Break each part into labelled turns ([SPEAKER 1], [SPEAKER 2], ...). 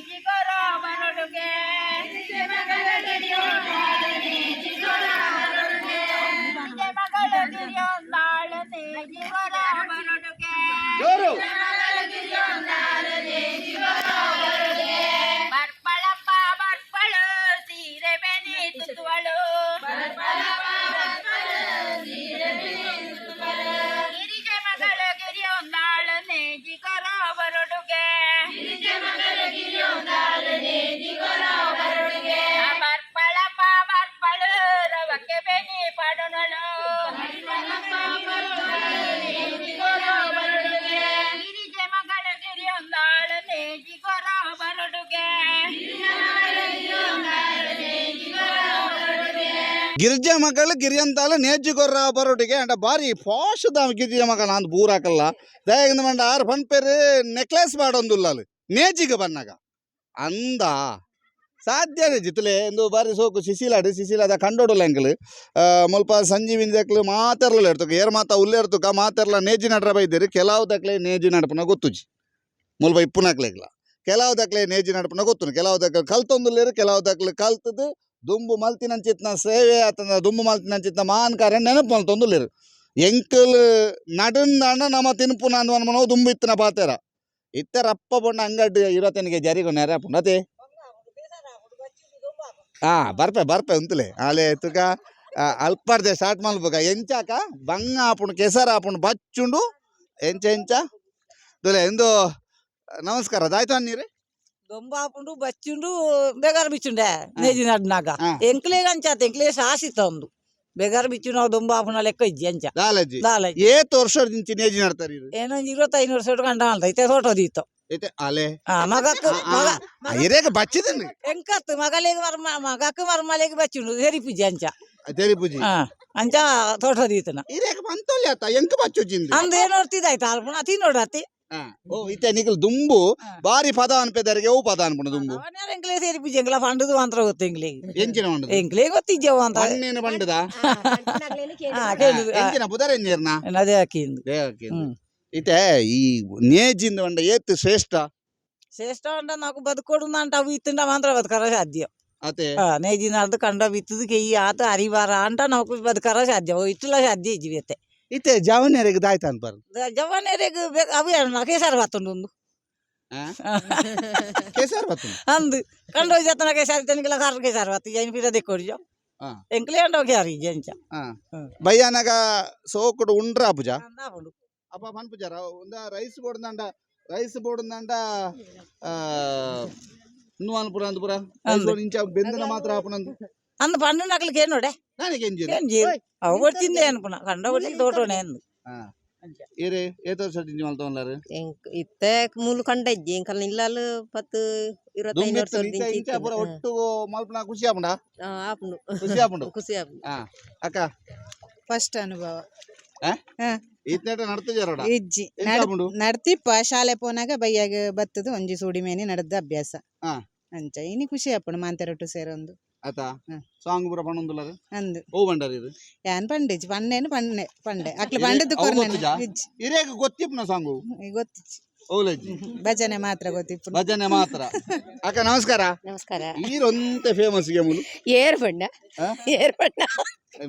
[SPEAKER 1] ಜಿಗರ ಬರಡುಗೆ ಬರಡುಗೆ ಗಿರಿಜಾ
[SPEAKER 2] ಮಕ್ಕಳು ಗಿರಿಯಂತಾಲ ಕೊರ ಬರೋಟಿಗೆ ಅಂಡ ಬಾರಿ ಫಾಸ್ಟ್ ದಾಮ ಗಿರಿಜಾ ಮಗಳ ಬೂರ್ ಬೂರಾಕಲ್ಲ ದಯಗಿಂದ ಮಂಡ ಆರು ಪನ್ಪೇರು ನೆಕ್ಲೆಸ್ ಮಾಡೊಂದುಲ್ಲಾಲು ನೇಜಿಗೆ ಬನ್ನಗ ಅಂದ. ಸಾಧ್ಯನೇ ಜಿತ್ತಲೆ ಎಂದು ಬಾರಿ ಸೋಕು ಶಿಶಿಲಾಡು ಸಿಸಿಲಾದ ಕಂಡೋಡಲ್ಲ ಎಂಕಲು ಮುಲ್ಪ ಸಂಜೀವಿನ ದಕ್ಲು ಮಾತೆರ್ಲ ಇರ್ತಕ. ಏರ್ ಮಾತಾ ಉಲ್ಲೆ ಇರ್ತಕ ಮಾತೆರ್ಲ ನೇಜಿ ನಡ್ರ ಬೈದಿರಿ. ಕೆಲವು ದಕ್ಲೆ ನೇಜಿ ನಡಪನ ಗೊತ್ತುಜಿ ಮುಲ್ಪ ಇಪ್ಪುನಕ್ಲೆಗ್ಲ ಕೆಲವು ದಾಖಲೆ ನೇಜಿ ನಡಪನ ಗೊತ್ತು ಕೆಲವು ದಾಖಲೆ ಕಲ್ತೊಂದುಲ್ಲೇರು ಕೆಲವು ದಾಖಲೆ ಕಲ್ತದ್ದು ದುಂಬು ಮಲ್ತಿನಂಚಿತ್ನ ಸೇವೆ ಆತನ ದುಂಬು ಮಲ್ತಿನಂಚಿತ್ನ ಮಾನ್ ಕಾರ್ಯ ನೆನಪು ಮಲ್ತೊಂದುಲ್ಲೇರು ಎಂಕಲ್ ನಡುಂದಾಂಡ ನಮ್ಮ ತಿನ್ಪು ನಾನು ಅನ್ಮನೋ ದುಂಬು ಇತ್ತನ ಪಾತೆರ. ಇತ್ತ ರಪ್ಪ ಬಣ್ಣ ಅಂಗಡಿ ಇರತ್ತನಿಗೆ ಜರಿಗು ನೆರೆ ಪುಂಡತೆ ಹಾ ಬರ್ಪೆ ಬರ್ಪೆ ಉಂತಲೆ. ಅಲೆ ತುಕ ಅಲ್ಪರ್ದೆ ಸ್ಟಾರ್ಟ್ ಮಲ್ಪಕ ಎಂಚಾಕ? ಬಂಗ ಆಪುಂಡು ಕೆಸರ ಆಪುಂಡು ಬಚ್ಚುಂಡು. ಎಂಚ ಎಂಚ? ದುಲೆ ಎಂದು ನಮಸ್ಕಾರ ದಾಯ್ತು ಅನ್ನೀರಿ?
[SPEAKER 3] ದೊಂಬ ಹಾಕೊಂಡು ಬಚ್ಚಿಂಡು ಬೇಗಾರ ಬಿಚ್ಚುಂಡೆ ನೇಜಿ ನಡ್ನಾಗ
[SPEAKER 2] ಎಂಕ್ಲೇ
[SPEAKER 3] ಅಂಚಾತ ಎಂಕ್ಲೇ ಸಾಸಿತ ಒಂದು ಬೇಗಾರ ಬಿಚ್ಚು ನಾವು ದೊಂಬ ಹಾಕೊಂಡು ಲೆಕ್ಕ ಇಜ್ಜಿ ಅಂಚ.
[SPEAKER 2] ದಾಲಜ್ಜಿ
[SPEAKER 3] ದಾಲ
[SPEAKER 2] ಏತ್ ವರ್ಷದಿಂದ ನೇಜಿ ನಡ್ತಾರೆ ಇವ್ರು.
[SPEAKER 3] ಏನೋ ಒಂದು ಇರುವತ್ತೈದು ವರ್ಷ ಹಿಡ್ಕೊಂಡು ಕಂಡ ಅಂತ ಐತೆ ತೋಟೋದಿತ್ತು
[SPEAKER 2] ಐತೆ
[SPEAKER 3] ಅಲೆ. ಮಗಕ್ಕ ಮಗ
[SPEAKER 2] ಐರೇಗ ಬಚ್ಚಿದನ್?
[SPEAKER 3] ಎಂಕತ್ತು ಮಗಲಿಗೆ ಮರ್ಮ ಮಗಕ್ಕ ಮರ್ಮಲಿಗೆ ಬಚ್ಚಿಂಡು ಪೂಜೆ ಅಂಚ.
[SPEAKER 2] ಅದೇರಿ ಪೂಜಿ.
[SPEAKER 3] ಹಾ ಅಂಚ ತೋಟೋದಿತ್ತು ನಾ.
[SPEAKER 2] ಇರೇಗ ಬಂತೊಲ್ಲಿ ಆತ ಎಂಕ ಬಚ್ಚು ಜಿಂದ
[SPEAKER 3] ಅಂದ ಏನು ನೋಡ್ತಿದ್ದಾಯ್ತು ಅರ್ಪಣ ತಿನ್ನೋಡತ್ತಿ ನೋಡತ್ತಿ
[SPEAKER 2] ಓ ಇತ್ತೆ ನಿಖಲ್ ದುಂಬು ಬಾರಿ ಪದ ಅನ್ಪೆದರಿಗೆ ಓ ಪದ ಅನ್ಪುಣ ದುಂಬು
[SPEAKER 3] ಅವನ್ಯಾರ ಎಂಕ್ಲೇ ಸೇರಿಪಿಜ್ಜಿ ಎಂಕ್ಲ ಪಂಡದು ಮಾತ್ರ ಗೊತ್ತು ಎಂಕ್ಲಿಗೆ
[SPEAKER 2] ಎಂಚಿನ ಬಂಡದ
[SPEAKER 3] ಎಂಕ್ಲೇ ಗೊತ್ತಿಜ್ಜವ ಅಂತ
[SPEAKER 2] ಮಣ್ಣಿನ ಬಂಡದ
[SPEAKER 3] ಆ ಕೇಳಿದ್ರು ಆ,
[SPEAKER 2] ಎಂಚಿನ ಬುಧರ ನೀರ್ನ
[SPEAKER 3] ಅದೇ ಹಾಕಿಂದು
[SPEAKER 2] ದೇಹಕ್ಕೆ
[SPEAKER 3] ಹ್ಮ್
[SPEAKER 2] ಇತ್ತೆ ಈ ನೇಜಿಂದ ಬಂಡ ಏತ್ ಶ್ರೇಷ್ಠ
[SPEAKER 3] ಶ್ರೇಷ್ಠ ಅಂಡ నాకు బతుకోడు అంట అవి ఇస్తుండ మాత్రం బతకరా సాధ్యం
[SPEAKER 2] ಅತೆ
[SPEAKER 3] నేజీ నడు కండ విత్తుది కెయ్యి ఆత అరివార అంట నాకు బతకరా సాధ్యం ఇట్లా సాధ్యం జీవితే
[SPEAKER 2] ಇತ್ತೆ ಜವನಿಯರಿಗೆ ದಾಯ್ತ ಅನ್ಬಾರ
[SPEAKER 3] జవానేరేగు అవి నాకే సరి వస్తుండు
[SPEAKER 2] ಕೇಸರ್ ಬತ್ತು
[SPEAKER 3] అందు కండ చేతనకే సరి తనకి కర్రకే సరి వస్తుంది అయిన పిల్ల దిక్కోడు
[SPEAKER 2] ఆ.
[SPEAKER 3] ఎంకలే అంట ఒకే అరి జంచ
[SPEAKER 2] ಹಾ ಬಯ್ಯನಾಗ ಸೋಕುಡು ಉಂಡ್ರ ಪೂಜ
[SPEAKER 3] అప్పుడు
[SPEAKER 2] ಅಪ್ಪ ಪನ್ಪುಜಾರ ಒಂದ ರೈಸ್ ಬೋಡ್ದಂಡ ರೈಸ್ ಬೋಡ್ದಂಡ ಆ ಇನ್ನು ಅನ್ಪುರ ಅಂದ್ಪುರ ರೈಸ್ ಬೋರ್ಡ್ ಇಂಚ ಬೆಂದನ ಮಾತ್ರ ಆಪನಂದು
[SPEAKER 3] అందు పండు నకలకి ఏనోడే
[SPEAKER 2] ನನಗೆ ಎಂಜಿನ
[SPEAKER 3] ఏం చేయరు అవి పడుతుంది అనుకున్నా కండ పడి తోటనే అందు
[SPEAKER 2] ಹಾ ಏರಿ ಏತ ವರ್ಷ ದಿಂಜಿ ಮಲ್ತವಲ್ಲಾರು
[SPEAKER 4] ಎಂಕ್ ಇತ್ತೆ ಮೂಲು ಕಂಡ ಇಜ್ಜಿ ಎಂಕಲ್ ನಿಲ್ಲಾಲು ಪತ್ತು ಇರುವತ್ತೈದು ವರ್ಷ
[SPEAKER 2] ದುಂಬಿತ್ತು ಇಂಚ ಇಂಚ ಪೂರ ಒಟ್ಟು ಮಲ್ಪನ ಖುಷಿ ಆಪುಂಡ
[SPEAKER 4] ಆಪುಂಡು
[SPEAKER 2] ಖುಷಿ ಆಪುಂಡು
[SPEAKER 4] ಖುಷಿ ಆಪುಂಡು
[SPEAKER 2] ಹಾ ಅಕ್ಕ
[SPEAKER 5] ಫಸ್ಟ್ ಅನುಭವ
[SPEAKER 2] ಇತ್ನೇಟ ನಡ್ತಿಜಾರೋಡ
[SPEAKER 5] ಇಜ್ಜಿ
[SPEAKER 2] ಎಂತ
[SPEAKER 5] ನಡ್-
[SPEAKER 2] ಆಪುಂಡು
[SPEAKER 5] ನಡ್ತಿಪ್ಪ ಶಾಲೆ ಪೋನಾಗ ಬೈಯಾಗ ಬತ್ತದು ಒಂಜಿ ಸೂಡಿ ಮೇನಿ ನಡ್ದ ಅಭ್ಯಾಸ
[SPEAKER 2] ಹಾ.
[SPEAKER 5] ಅಂಚ ಇನಿ ಖುಷಿ ಆಪುಂಡು ಮಾಂತೆರೊಟ್ಟು ಸೇರೊಂದು ಅಕ್ಲ
[SPEAKER 2] ಪಂಡೆ
[SPEAKER 5] ಪಂಡದ್ದು
[SPEAKER 2] ಅವು
[SPEAKER 5] ಕೊರ್ನೆನೆ
[SPEAKER 2] ಗೊತ್ತಿಜಾ?
[SPEAKER 5] ಇಜ್ಜಿ.
[SPEAKER 2] ಇರೇಗ ಗೊತ್ತಿಪ್ಪನ ಸಾಂಗು?
[SPEAKER 5] ಗೊತ್ತಿಜ್ಜಿ.
[SPEAKER 2] ಓಲಜ್ಜಿ
[SPEAKER 5] ಭಜನೆ ಮಾತ್ರ ಗೊತ್ತಿಪ್ಪು
[SPEAKER 2] ಭಜನೆ ಮಾತ್ರ. ಅಕ್ಕ ನಮಸ್ಕಾರ.
[SPEAKER 4] ನಮಸ್ಕಾರ.
[SPEAKER 2] ಈರೊಂತೆ ಫೇಮಸ್ ಗೆಮುಲು
[SPEAKER 4] ಏರ್ ಬಣ್ಣ? ಏರ್ ಬಣ್ಣ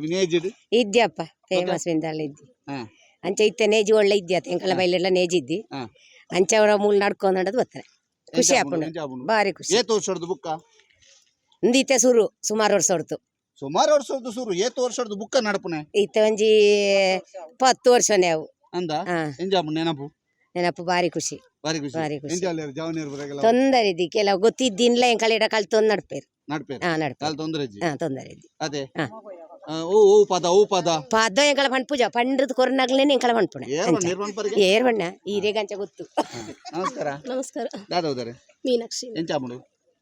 [SPEAKER 2] ನೇಜಿಡ್
[SPEAKER 4] ಇದ್ಯಪ್ಪ ಫೇಮಸ್ ವಿಂದಲ್ಲ ಇದ್ದಿ.
[SPEAKER 2] ಹಾ.
[SPEAKER 4] ಅಂಚ ಇತ್ತೆ ನೇಜಿ ಒಳ್ಳೆ ಇದ್ಯಾತ ಎಂಕಲ ಬೈಲೆಲ್ಲ ಇದ್ದಿ. ಅಂಚ ಅವರ ಮೂಲ ನಡ್ಕೊಂಡ್ ನಡದು ಬರ್ತಾರೆ ಖುಷಿ ಆಪುಂಡು. ಬಾರಿ ಖುಷಿ.
[SPEAKER 2] ಏತು ವರ್ಷದ ಬುಕ್ಕ?
[SPEAKER 4] ಇಂದಿತ್ತೆ ಸುರು ಸುಮಾರು ವರ್ಷ ಹೊಡ್ತು
[SPEAKER 2] ಸುಮಾರು ವರ್ಷದ ಸುರು ಏತ್ ವರ್ಷದ ಬುಕ್ಕ ನಡಪುನೆ?
[SPEAKER 4] ಇತ್ತ ಒಂಜಿ ಪತ್ತು ವರ್ಷನೇ ಅವು.
[SPEAKER 2] ಅಂದ?
[SPEAKER 4] ಹಾ.
[SPEAKER 2] ಎಂಜಾಪು ನೆನಪು?
[SPEAKER 4] ನೆನಪು ಬಾರಿ ಖುಷಿ.
[SPEAKER 2] ಬಾರಿ ಖುಷಿ.
[SPEAKER 4] ಬಾರಿ ತೊಂದರೆ ಇದ್ದಿ ಕೆಲವು ಗೊತ್ತಿದ್ದಿನ್ಲ ಇಡ ಕಲ್ತೊಂದು ನಡ್ಪೇರು.
[SPEAKER 2] ನಡ್ಪೇರು?
[SPEAKER 4] ಹಾ ನಡ್ಪೇರು.
[SPEAKER 2] ಕಾಲ್ ತೊಂದ್ರೆ ಇಜ್ಜಿ
[SPEAKER 4] ಹಾ ತೊಂದರೆ ಇದ್ದಿ.
[SPEAKER 2] ಅದೇ?
[SPEAKER 4] ಹಾ.
[SPEAKER 2] ಓ ಓ ಪದ ಓ ಪದ?
[SPEAKER 4] ಪದ ಎಂಕಲ ಪಂಡ್ ಪೂಜ ಪಂಡ್ರದ್ ಕೊರನಾಗ್ಲೇನೆ ಎಂಕಲ ಪಂಡ್ಪುಣ
[SPEAKER 2] ಏರ್ ಬಣ್ಣ ಪರಿಗೆ?
[SPEAKER 4] ಏರ್ ಬಣ್ಣ ಈರೆಗಂಚ ಗೊತ್ತು.
[SPEAKER 2] ನಮಸ್ಕಾರ.
[SPEAKER 6] ನಮಸ್ಕಾರ.
[SPEAKER 2] ದಾದೌದರೆ
[SPEAKER 6] ಮೀನಾಕ್ಷಿ.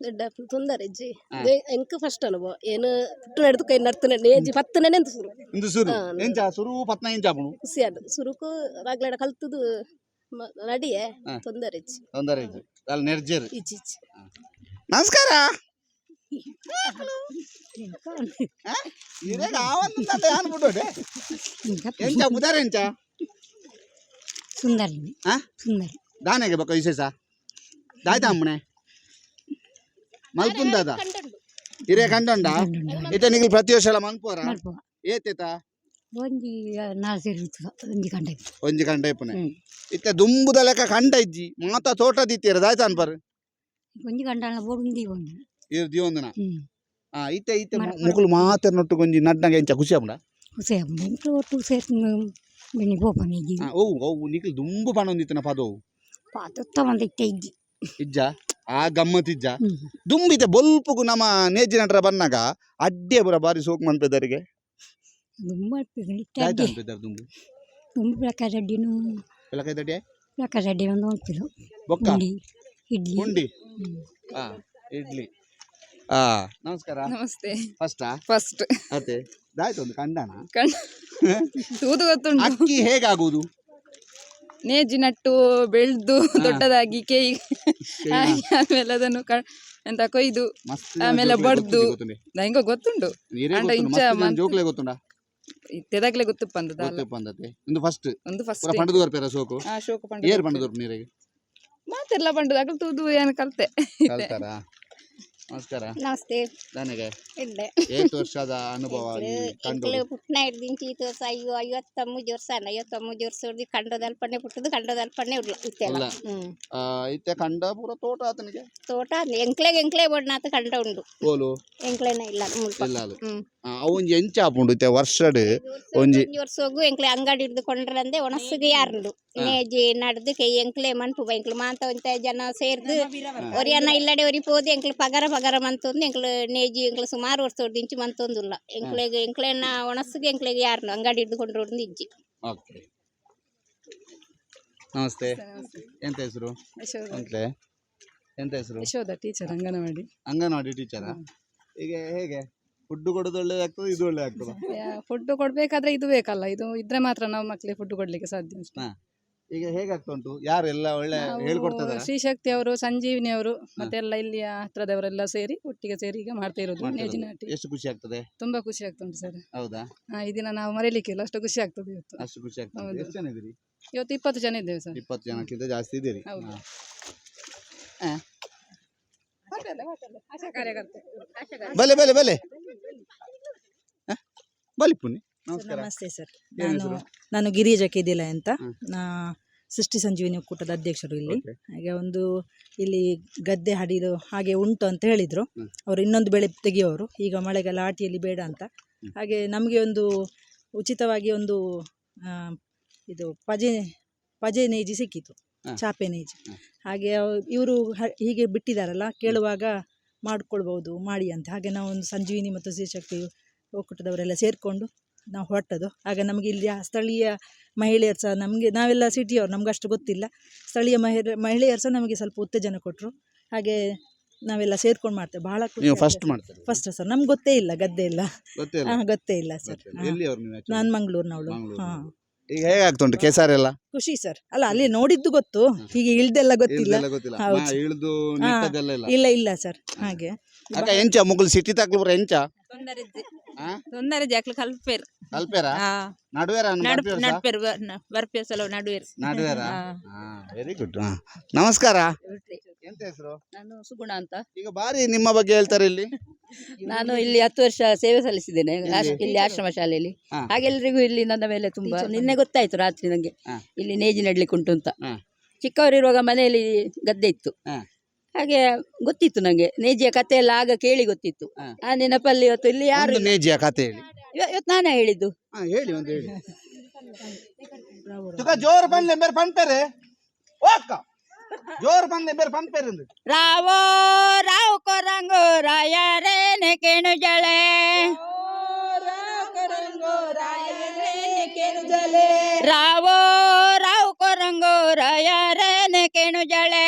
[SPEAKER 6] ದೊಡ್ಡ ತೊಂದರೆ ಅಜ್ಜಿ. ದೇ- ಎಂಕ್ ಫಸ್ಟ್ ಅನುಭವ. ಏನು ಪುಟ್ಟು ನಡೆದು ಕೈ ನರ್ತನೆ ನೇಜಿ ಪತ್ತನೆ ಅಂತ ಸುರು
[SPEAKER 2] ಇಂದು ಸುರು ಎಂಚ ಸುರು ಪತ್ನ ಎಂಚಾಪುಡು
[SPEAKER 6] ಖುಷಿ ಆದ ಸುರುಕು ರಾಗ್ಲಾಡ ಕಲ್ತದು ನಡಿಯೇ. ತೊಂದರೆ ಅಜ್ಜಿ.
[SPEAKER 2] ತೊಂದರೆ ಇಜ್ಜಿ ಅಲ್ಲಿ ನೆರ್ಜೇರು
[SPEAKER 6] ಇಜ್ಜಿ ಇಜ್ಜಿ
[SPEAKER 2] ನಮಸ್ಕಾರ. ಇರೇಗ ಆವಂತ ಅನ್ಬಿಟ್ಟು ಎಂಚ ಮುದಾರ ಎಂಚ
[SPEAKER 5] ಸುಂದರಿ.
[SPEAKER 2] ಹಾ?
[SPEAKER 5] ಸುಂದರಿ.
[SPEAKER 2] ದಾನೆಗೆ ಬೇಕು ವಿಶೇಷ? ದಾಯ್ತಾ ಅಮ್ಮನೆ? ಮಲ್ಪುಂದದ ಹಿರಿಯ ಕಂಡೊಂಡ ಇತ ನಿಖಿಲ್ ಪ್ರತಿ ವರ್ಷ ಎಲ್ಲ ಮನ್ಪೋರ ಏತೇತ?
[SPEAKER 7] ಒಂಜಿ ಒಂಜಿ ಗಂಟೆ
[SPEAKER 2] ಒಂಜಿ ಕಂಡ ಇಪ್ಪನೆ. ಇತ್ತ ದುಂಬುದ ಲೆಕ್ಕ ಕಂಡ ಇಜ್ಜಿ. ಮಾತ ತೋಟ ದಿತ್ತೀರ ದಾಯ್ತ ಅನ್ಪರ್?
[SPEAKER 7] ಒಂಜಿ ಕಂಡ ಬೋಡುಂದಿ ಒಂದು.
[SPEAKER 2] ಇರ್ ದಿವೊಂದಿನ?
[SPEAKER 7] ಹ್ಮ್.
[SPEAKER 2] ಆ ಇತ್ತ ಇತ್ತೆ ಮುಕುಲು ಮಾತೆರ್ ನೊಟ್ಟು ಗೊಂಜಿ ನಡ್ನಗ ಎಂಚ ಖುಷಿ ಆಪುಂಡ
[SPEAKER 7] ಹುಸೆ ಇಂట్లో ಒಟ್ಟು ಸೇರಿ ಬೆಣ್ಣಿ ಬೋಪನ ಇಜ್ಜಿ
[SPEAKER 2] ಆ, ಓ ಓ ನಿಕ್ಲು ದುಂಬು ಪಣೊಂದಿತ್ತನ ಪದವು?
[SPEAKER 7] ಪಾತ ಒಂದು ಇಟ್ಟ ಇಜ್ಜಿ.
[SPEAKER 2] ಇಜ್ಜ? ಆ
[SPEAKER 7] ಗಮ್ಮತಿಜ್ಜ
[SPEAKER 2] ದುಂಬಿತೆ ಬೊಲ್ಪುಗು ನಮ್ಮ ನೇಜಿ ನಟರ ಬನ್ನಾಗ ಅಡ್ಡೆ ಬರ ಬಾರಿ ಸೋಕ್ ಮನ್ಪೆದರಿಗೆ.
[SPEAKER 7] ಇಟ್ಟ ಅಡ್ಡಿ
[SPEAKER 2] ದುಂಬು?
[SPEAKER 7] ತುಂಬ ಪ್ರಕಾರ ಅಡ್ಡಿನೂ
[SPEAKER 2] ಬೆಳಕೈ ತಡೆ
[SPEAKER 7] ಪ್ರಕಾರ ಅಡ್ಡಿ ಒಂದು ಹೋಗ್ತಿರು
[SPEAKER 2] ಬೊಕ್ಕ?
[SPEAKER 7] ಉಂಡಿ ಇಡ್ಲಿ.
[SPEAKER 2] ಉಂಡಿ. ಆ ಇಡ್ಲಿ. ಆ ನಮಸ್ಕಾರ.
[SPEAKER 8] ನಮಸ್ತೆ.
[SPEAKER 2] ಫಸ್ಟಾ
[SPEAKER 8] ಫಸ್ಟ್
[SPEAKER 2] ಅದೇ. ಒಂದು ಕಂಡನ
[SPEAKER 8] ಕಂಡ ತೂದು ಗೊತ್ತುಂಟು.
[SPEAKER 2] ಅಕ್ಕಿ ಹೇಗಾಗುವುದು?
[SPEAKER 8] ನೇಜಿ ನಟ್ಟು ಬೆಳೆದು ದೊಡ್ಡದಾಗಿ ಕೇಯಿ. ಆಗಿ ಆಮೇಲೆ ಅದನ್ನು ಕ- ಎಂತ ಕೊಯ್ದು ಆಮೇಲೆ ಬಡ್ದು.
[SPEAKER 2] ಗೊತ್ತುಂಟು, ಗೊತ್ತುಂಟು.
[SPEAKER 8] ನಂಗೆ ಗೊತ್ತುಂಡು
[SPEAKER 2] ನೀರೇ
[SPEAKER 8] ಅಂಡ ಇಂಚ
[SPEAKER 2] ಜೋಕ್ಲೆ ಗೊತ್ತುಂಡ
[SPEAKER 8] ತೆದಾಗ್ಲೆ ಗೊತ್ತು ಪಂದದ ಅಲ್ಲ
[SPEAKER 2] ಗೊತ್ತಪ್ಪ ಅಂದತೆ ಒಂದು ಫಸ್ಟ್
[SPEAKER 8] ಒಂದು ಫಸ್ಟ್
[SPEAKER 2] ಪಂಡದು ಬರ್ಪೇರ ಸೋಕು
[SPEAKER 8] ಆ ಶೋಕ
[SPEAKER 2] ಏರ್
[SPEAKER 8] ಪಂಡ
[SPEAKER 2] ಪಂಡದವ್ರು ನೀರಿಗೆ
[SPEAKER 8] ಮಾತೆಲ್ಲ ಪಂಡು ಅಗಲ್ ತೂದು ಏನು ಕಲ್ತೆ.
[SPEAKER 2] ಕಲ್ತಾರ? ನಮಸ್ಕಾರ.
[SPEAKER 9] ನಮಸ್ತೆ.
[SPEAKER 2] ನನಗೆ ಏಟ್ ವರ್ಷದ ಅನುಭವ ಕಂಡು
[SPEAKER 9] ಎಂಕ್ಲು ಪುಟ್ನ ಹಿಡ್ದಿಂಚಿ ಈ ತೋರ್ಸ ಅಯ್ಯೋ ಐವತ್ತೊಂಬತ್ತು ವರ್ಷ ಐವತ್ತೊಂಬತ್ತು ವರ್ಷ ಹೊಡ್ದು ಕಂಡದಲ್ಪಣ್ಣೆ ಪುಟ್ಟದು ಕಂಡದಲ್ಪಣ್ಣೆ ಉಡ್ಲ ಇತ್ತೆಲ್ಲ
[SPEAKER 2] ಆ, ಇತ್ತೆ ಕಂಡ ಪೂರ ತೋಟ ಆತನಿಗೆ
[SPEAKER 9] ತೋಟ ಎಂಕ್ಲೆಗ್ ಎಂಕ್ಲೆ ಬಣ್ಣಾತ ಕಂಡ ಉಂಡು.
[SPEAKER 2] ಓಲು
[SPEAKER 9] ಎಂಕ್ಲೆನ ಇಲ್ಲ ಮುಲ್ಪ
[SPEAKER 2] ಇಲ್ಲ ಅದು.
[SPEAKER 9] ಹ್ಮ್.
[SPEAKER 2] ಎಂಚ ಆಪುಂಡು ಇತ್ತೆ ವರ್ಷಡ್. ಒಂಜಿ
[SPEAKER 9] ಒಂಜಿ ವರ್ಷ ಹೋಗು ಎಂಕ್ಲೆ ಅಂಗಡಿ ಹಿಡ್ದು ಕೊಂಡ್ರಂದೆ ಒಣಸ್ಗೆ ಯಾರುಂಡು. ನೇಜಿ ನಡ್ದು ಕೈ ಎಂಕ್ಲೆ ಮನ್ಪು ಎಂಕ್ಲು ಮಾಂತ ಒಂತ ಜನ ಸೇರ್ದು ಒರಿಯನ್ನ ಇಲ್ಲಡೆ ಒರಿ ಪೋದು ಎಂಕ್ಲು ಪಗರ ಪಗರ ಮಂತೊಂದು ಎಂಕ್ಲು ನೇಜಿ ಎಂಕ್ಲು ಸುಮಾರು ವರ್ಷ ಇಂಚಿ ಮಂತೊಂದುಲ್ಲ ಎಂಕ್ಲೆಗ್ ಎಂಕ್ಲೆನ ಒಣಸ್ಗೆ ಎಂಕ್ಲೆಗ್ ಯಾರ್ನ ಅಂಗಡಿ ಹಿಡ್ದು ಕೊಂಡ್ರು ಇಜ್ಜಿ.
[SPEAKER 2] ಓಕೆ. ನಮಸ್ತೆ. ಎಂತ ಹೆಸರು? ಅಂತಲೇ ಎಂತ ಹೆಸರು?
[SPEAKER 8] ಯಶೋಧ ಟೀಚರ್ ಅಂಗನವಾಡಿ.
[SPEAKER 2] ಅಂಗನವಾಡಿ ಟೀಚರಾ? ಈಗ ಹೇಗೆ? ಫುಡ್ ಕೊಡೋದು ಒಳ್ಳೆ ಆಗ್ತದೆ ಇದು ಒಳ್ಳೆ ಆಗ್ತದೆ?
[SPEAKER 8] ಫುಡ್ ಕೊಡ್ಬೇಕಾದ್ರೆ ಇದು ಬೇಕಲ್ಲ ಇದು ಇದ್ರೆ ಮಾತ್ರ ನಾವು ಮಕ್ಕಳಿಗೆ ಫುಡ್ ಕೊಡ್ಲಿಕ್ಕೆ ಸಾಧ್ಯ ಅಷ್ಟೇ.
[SPEAKER 2] ಹಾ. ಈಗ ಹೇಗಾಗ್ತಾ ಉಂಟು? ಯಾರು ಎಲ್ಲ ಒಳ್ಳೆ ಹೇಳ್ಕೊಡ್ತಾರೆ
[SPEAKER 8] ಶ್ರೀಶಕ್ತಿ ಅವರು ಸಂಜೀವಿನಿ ಅವರು ಮತ್ತೆ ಎಲ್ಲ ಇಲ್ಲಿಯ ಹತ್ರದವರೆಲ್ಲ ಸೇರಿ ಒಟ್ಟಿಗೆ ಸೇರಿ ಈಗ ಮಾಡ್ತಾ ಇರೋದು
[SPEAKER 2] ಎಷ್ಟು ಖುಷಿ ಆಗ್ತದೆ?
[SPEAKER 8] ತುಂಬಾ ಖುಷಿ ಆಗ್ತುಂಟು ಸರ್.
[SPEAKER 2] ಹೌದಾ?
[SPEAKER 8] ಈ ದಿನ ನಾವು ಮರೀಲಿಕ್ಕಿಲ್ಲ ಅಷ್ಟು ಖುಷಿ ಆಗ್ತದೆ ಇವತ್ತು.
[SPEAKER 2] ಅಷ್ಟು ಖುಷಿ ಆಗ್ತದೆ. ಎಷ್ಟು ಜನ ಇದ್ದೀರಿ?
[SPEAKER 8] ಇವತ್ತು ಇಪ್ಪತ್ತು ಜನ ಇದ್ದೇವೆ ಸರ್.
[SPEAKER 2] ಇಪ್ಪತ್ತು ಜನಕ್ಕಿಂತ ಜಾಸ್ತಿ ಇದ್ದೀರಿ?
[SPEAKER 8] ಹೌದು.
[SPEAKER 2] ಹಾ.
[SPEAKER 8] ಕಾರ್ಯಕರ್ತೆ.
[SPEAKER 2] ಬಲೆ ಬಲೆ ಬಲೆ? ಬಲಿ ಪುಣ್ಯ ನಮಸ್ಕಾರ
[SPEAKER 10] ನಮಸ್ತೆ ಸರ್
[SPEAKER 2] ಏನ್
[SPEAKER 10] ನಾನು
[SPEAKER 2] ಹೆಸರು?
[SPEAKER 10] ನಾನು ಗಿರಿಜ ಕೇದಿಲ ಅಂತ
[SPEAKER 2] ಹ್ಮ್.
[SPEAKER 10] ನಾ ಸೃಷ್ಟಿ ಸಂಜೀವಿನಿ ಒಕ್ಕೂಟದ ಅಧ್ಯಕ್ಷರು ಇಲ್ಲಿ
[SPEAKER 2] Okay.
[SPEAKER 10] ಹಾಗೆ ಒಂದು ಇಲ್ಲಿ ಗದ್ದೆ ಹಡಿದು ಹಾಗೆ ಉಂಟು ಅಂತ ಹೇಳಿದ್ರು
[SPEAKER 2] ಹ್ಮ್.
[SPEAKER 10] ಅವರು ಇನ್ನೊಂದು ಬೆಳೆ ತೆಗೆಯೋರು ಈಗ ಮಳೆಗಾಲ ಆಟಿಯಲ್ಲಿ ಬೇಡ ಅಂತ
[SPEAKER 2] ಹ್ಮ್.
[SPEAKER 10] ಹಾಗೆ ನಮಗೆ ಒಂದು ಉಚಿತವಾಗಿ ಒಂದು ಆ, ಇದು ಪಜೆ ಪಜೆ ನೇಜಿ ಸಿಕ್ಕಿತು
[SPEAKER 2] ಹ.
[SPEAKER 10] ಚಾಪೆ ನೇಜಿ
[SPEAKER 2] ಹ.
[SPEAKER 10] ಹಾಗೆ ಇವರು ಹೀಗೆ ಬಿಟ್ಟಿದ್ದಾರಲ್ಲ ಕೇಳುವಾಗ ಮಾಡಿಕೊಳ್ಬಹುದು ಮಾಡಿ ಅಂತ ಹಾಗೆ ನಾವು ಒಂದು ಸಂಜೀವಿನಿ ಮತ್ತು ಶ್ರೀಶಕ್ತಿ ಒಕ್ಕೂಟದವರೆಲ್ಲ ಸೇರಿಕೊಂಡು ನಾವು ಹೊರಟದು ಆಗ ನಮಗೆ ಇಲ್ಲಿ ಸ್ಥಳೀಯ ಮಹಿಳೆಯರು ಸಹ ನಮಗೆ ನಾವೆಲ್ಲ ಸಿಟಿಯವ್ರು ನಮ್ಗೆ ಅಷ್ಟು ಗೊತ್ತಿಲ್ಲ. ಸ್ಥಳೀಯ ಮಹಿಳೆ ಮಹಿಳೆಯರು ಸಹ ನಮಗೆ ಸ್ವಲ್ಪ ಉತ್ತೇಜನ ಕೊಟ್ಟರು ಹಾಗೆ ನಾವೆಲ್ಲ ಸೇರ್ಕೊಂಡು ಮಾಡ್ತೇವೆ. ಬಹಳ
[SPEAKER 2] ಫಸ್ಟ್ ಮಾಡ್ತಾರೆ
[SPEAKER 10] ಫಸ್ಟ್ ಸರ್ ನಮ್ಗೆ ಗೊತ್ತೇ ಇಲ್ಲ ಗದ್ದೆ ಇಲ್ಲ. ಹಾಂ ಗೊತ್ತೇ ಇಲ್ಲ ಸರ್. ನಾನು ಮಂಗಳೂರಿನವಳು.
[SPEAKER 2] ಮಂಗ್ಳೂರು.
[SPEAKER 10] ಹಾಂ.
[SPEAKER 2] ಈಗ ಹೇಗಾಗ್ತಾ ಉಂಟು ಕೆಸಾರ ಎಲ್ಲ?
[SPEAKER 10] ಖುಷಿ ಸರ್. ಅಲ್ಲ ಅಲ್ಲಿ ನೋಡಿದ್ದು ಗೊತ್ತು. ಹೀಗೆ ಇಳ್ದೆಲ್ಲ ಗೊತ್ತಿಲ್ಲ. ಹೌದು.
[SPEAKER 2] ಇಳ್ದು
[SPEAKER 10] ಹಾ.
[SPEAKER 2] ಇಲ್ಲ
[SPEAKER 10] ಇಲ್ಲ ಸರ್. ಹಾಗೆ.
[SPEAKER 2] ಅಕ್ಕ ಎಂಚ ಮುಗುಲ್ ಸಿಟಿ ತಕ್ಲು ಬರ ಎಂಚ ಆ?
[SPEAKER 11] ತೊಂದರೆ ಜಾಕ್ಲು ಕಲ್ಪೇರು.
[SPEAKER 2] ಅಲ್ಪೇರ ನಡುವೆರ
[SPEAKER 11] ನಡ್ಪೇರು ಬರ್ಪೇರು ಸಲ ನಡುವೇರು.
[SPEAKER 2] ನಡುವೆರ? ವೆರಿ ಗುಡ್ ನಮಸ್ಕಾರ. ಎಂತ ಹೆಸರು?
[SPEAKER 12] ನಾನು ಸುಗುಣ ಅಂತ.
[SPEAKER 2] ಈಗ ಬಾರಿ ನಿಮ್ಮ ಬಗ್ಗೆ ಹೇಳ್ತಾರೆ ಇಲ್ಲಿ.
[SPEAKER 12] ನಾನು ಇಲ್ಲಿ ಹತ್ತು ವರ್ಷ ಸೇವೆ ಸಲ್ಲಿಸಿದ್ದೇನೆ ಇಲ್ಲಿ ಆಶ್ರಮ ಶಾಲೆಯಲ್ಲಿ. ಹಾಗೆಲ್ಲರಿಗೂ ಇಲ್ಲಿ ನನ್ನ ಮೇಲೆ ತುಂಬಾ ನಿನ್ನೆ ಗೊತ್ತಾಯ್ತು ರಾತ್ರಿ ನಂಗೆ. ಇಲ್ಲಿ ನೇಜಿ ನಡ್ಲಿಕ್ಕೆ ಉಂಟು ಅಂತ ಚಿಕ್ಕವರಿರುವಾಗ ಮನೆಯಲ್ಲಿ ಗದ್ದೆ ಇತ್ತು. ಹಾಗೆ ಗೊತ್ತಿತ್ತು ನಂಗೆ ನೇಜಿಯ ಕತೆ ಎಲ್ಲ ಆಗ ಕೇಳಿ ಗೊತ್ತಿತ್ತು. ಆ ನೆನಪಲ್ಲಿ ಇವತ್ತು ಇಲ್ಲಿ ಯಾರು
[SPEAKER 2] ಒಂದು ನೇಜಿಯ ಕತೆ ಹೇಳಿ.
[SPEAKER 12] ಇವ- ಇವತ್ತು ನಾನೇ ಹೇಳಿದ್ದು.
[SPEAKER 2] ಹಾ ಹೇಳಿ ಒಂದು ಹೇಳಿ. ತುಕ ಜೋರ್ ಬಂದ್ಲೆ ಬೇರೆ ಪಂಪೆರೆ. ಓ ಅಕ್ಕ ಜೋರ್ ಬಂದ್ಲೆ ಬೇರೆ ಪಂಪೇರೆ ಅಂದು
[SPEAKER 11] ರಾವೋ ರಾವ್ ಕೊರಂಗೋ ರಾಯ ರೇನೆ ಕೇಣು ಜಳೆ ರಾವೋ ರಾವ್ ಕೊರಂಗೋ ರಾಯ ರೇನೆ ಕೇಣು ಜಳೆ